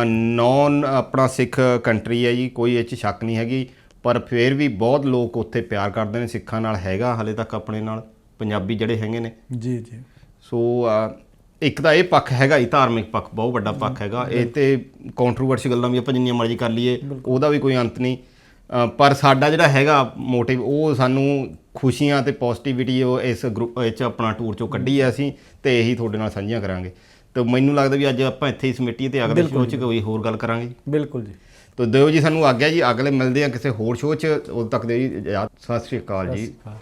ਨੌਨ ਆਪਣਾ ਸਿੱਖ ਕੰਟਰੀ ਹੈ ਜੀ ਕੋਈ ਇਹ 'ਚ ਸ਼ੱਕ ਨਹੀਂ ਹੈਗੀ। ਪਰ ਫਿਰ ਵੀ ਬਹੁਤ ਲੋਕ ਉੱਥੇ ਪਿਆਰ ਕਰਦੇ ਨੇ ਸਿੱਖਾਂ ਨਾਲ ਹੈਗਾ ਹਲੇ ਤੱਕ ਆਪਣੇ ਨਾਲ ਪੰਜਾਬੀ ਜਿਹੜੇ ਹੈਗੇ ਨੇ। ਜੀ ਜੀ। ਸੋ ਇੱਕ ਤਾਂ ਇਹ ਪੱਖ ਹੈਗਾ ਹੀ ਧਾਰਮਿਕ ਪੱਖ ਬਹੁਤ ਵੱਡਾ ਪੱਖ ਹੈਗਾ। ਇਹ ਤੇ ਕੰਟਰੋਵਰਸੀ ਗੱਲਾਂ ਵੀ ਆਪਾਂ ਜਿੰਨੀਆਂ ਮਰਜ਼ੀ ਕਰ ਲਈਏ ਉਹਦਾ ਵੀ ਕੋਈ ਅੰਤ ਨਹੀਂ। ਪਰ ਸਾਡਾ ਜਿਹੜਾ ਹੈਗਾ ਮੋਟਿਵ ਉਹ ਸਾਨੂੰ ਖੁਸ਼ੀਆਂ ਤੇ ਪੋਜ਼ਿਟਿਵਿਟੀ ਉਹ ਇਸ ਗਰੁੱਪ ਵਿੱਚ ਆਪਣਾ ਟੂਰ ਚੋਂ ਕੱਢੀ ਹੈ ਅਸੀਂ ਤੇ ਇਹੀ ਤੁਹਾਡੇ ਨਾਲ ਸਾਂਝੀਆਂ ਕਰਾਂਗੇ। ਤੇ ਮੈਨੂੰ ਲੱਗਦਾ ਵੀ ਅੱਜ ਆਪਾਂ ਇੱਥੇ ਹੀ ਸਮਿੱਟੀ ਤੇ ਅਗਲੇ ਸ਼ੋਅ 'ਚ ਕੋਈ ਹੋਰ ਗੱਲ ਕਰਾਂਗੇ ਬਿਲਕੁਲ ਜੀ। ਤੋ ਦਿਓ ਜੀ ਸਾਨੂੰ ਆਗਿਆ ਜੀ ਅਗਲੇ ਮਿਲਦੇ ਆ ਕਿਸੇ ਹੋਰ ਸ਼ੋਅ 'ਚ। ਉਦੋਂ ਤੱਕ ਦੇ ਜੀ। ਸਤਿ ਸ਼੍ਰੀ ਅਕਾਲ ਜੀ। ਹਾਂ।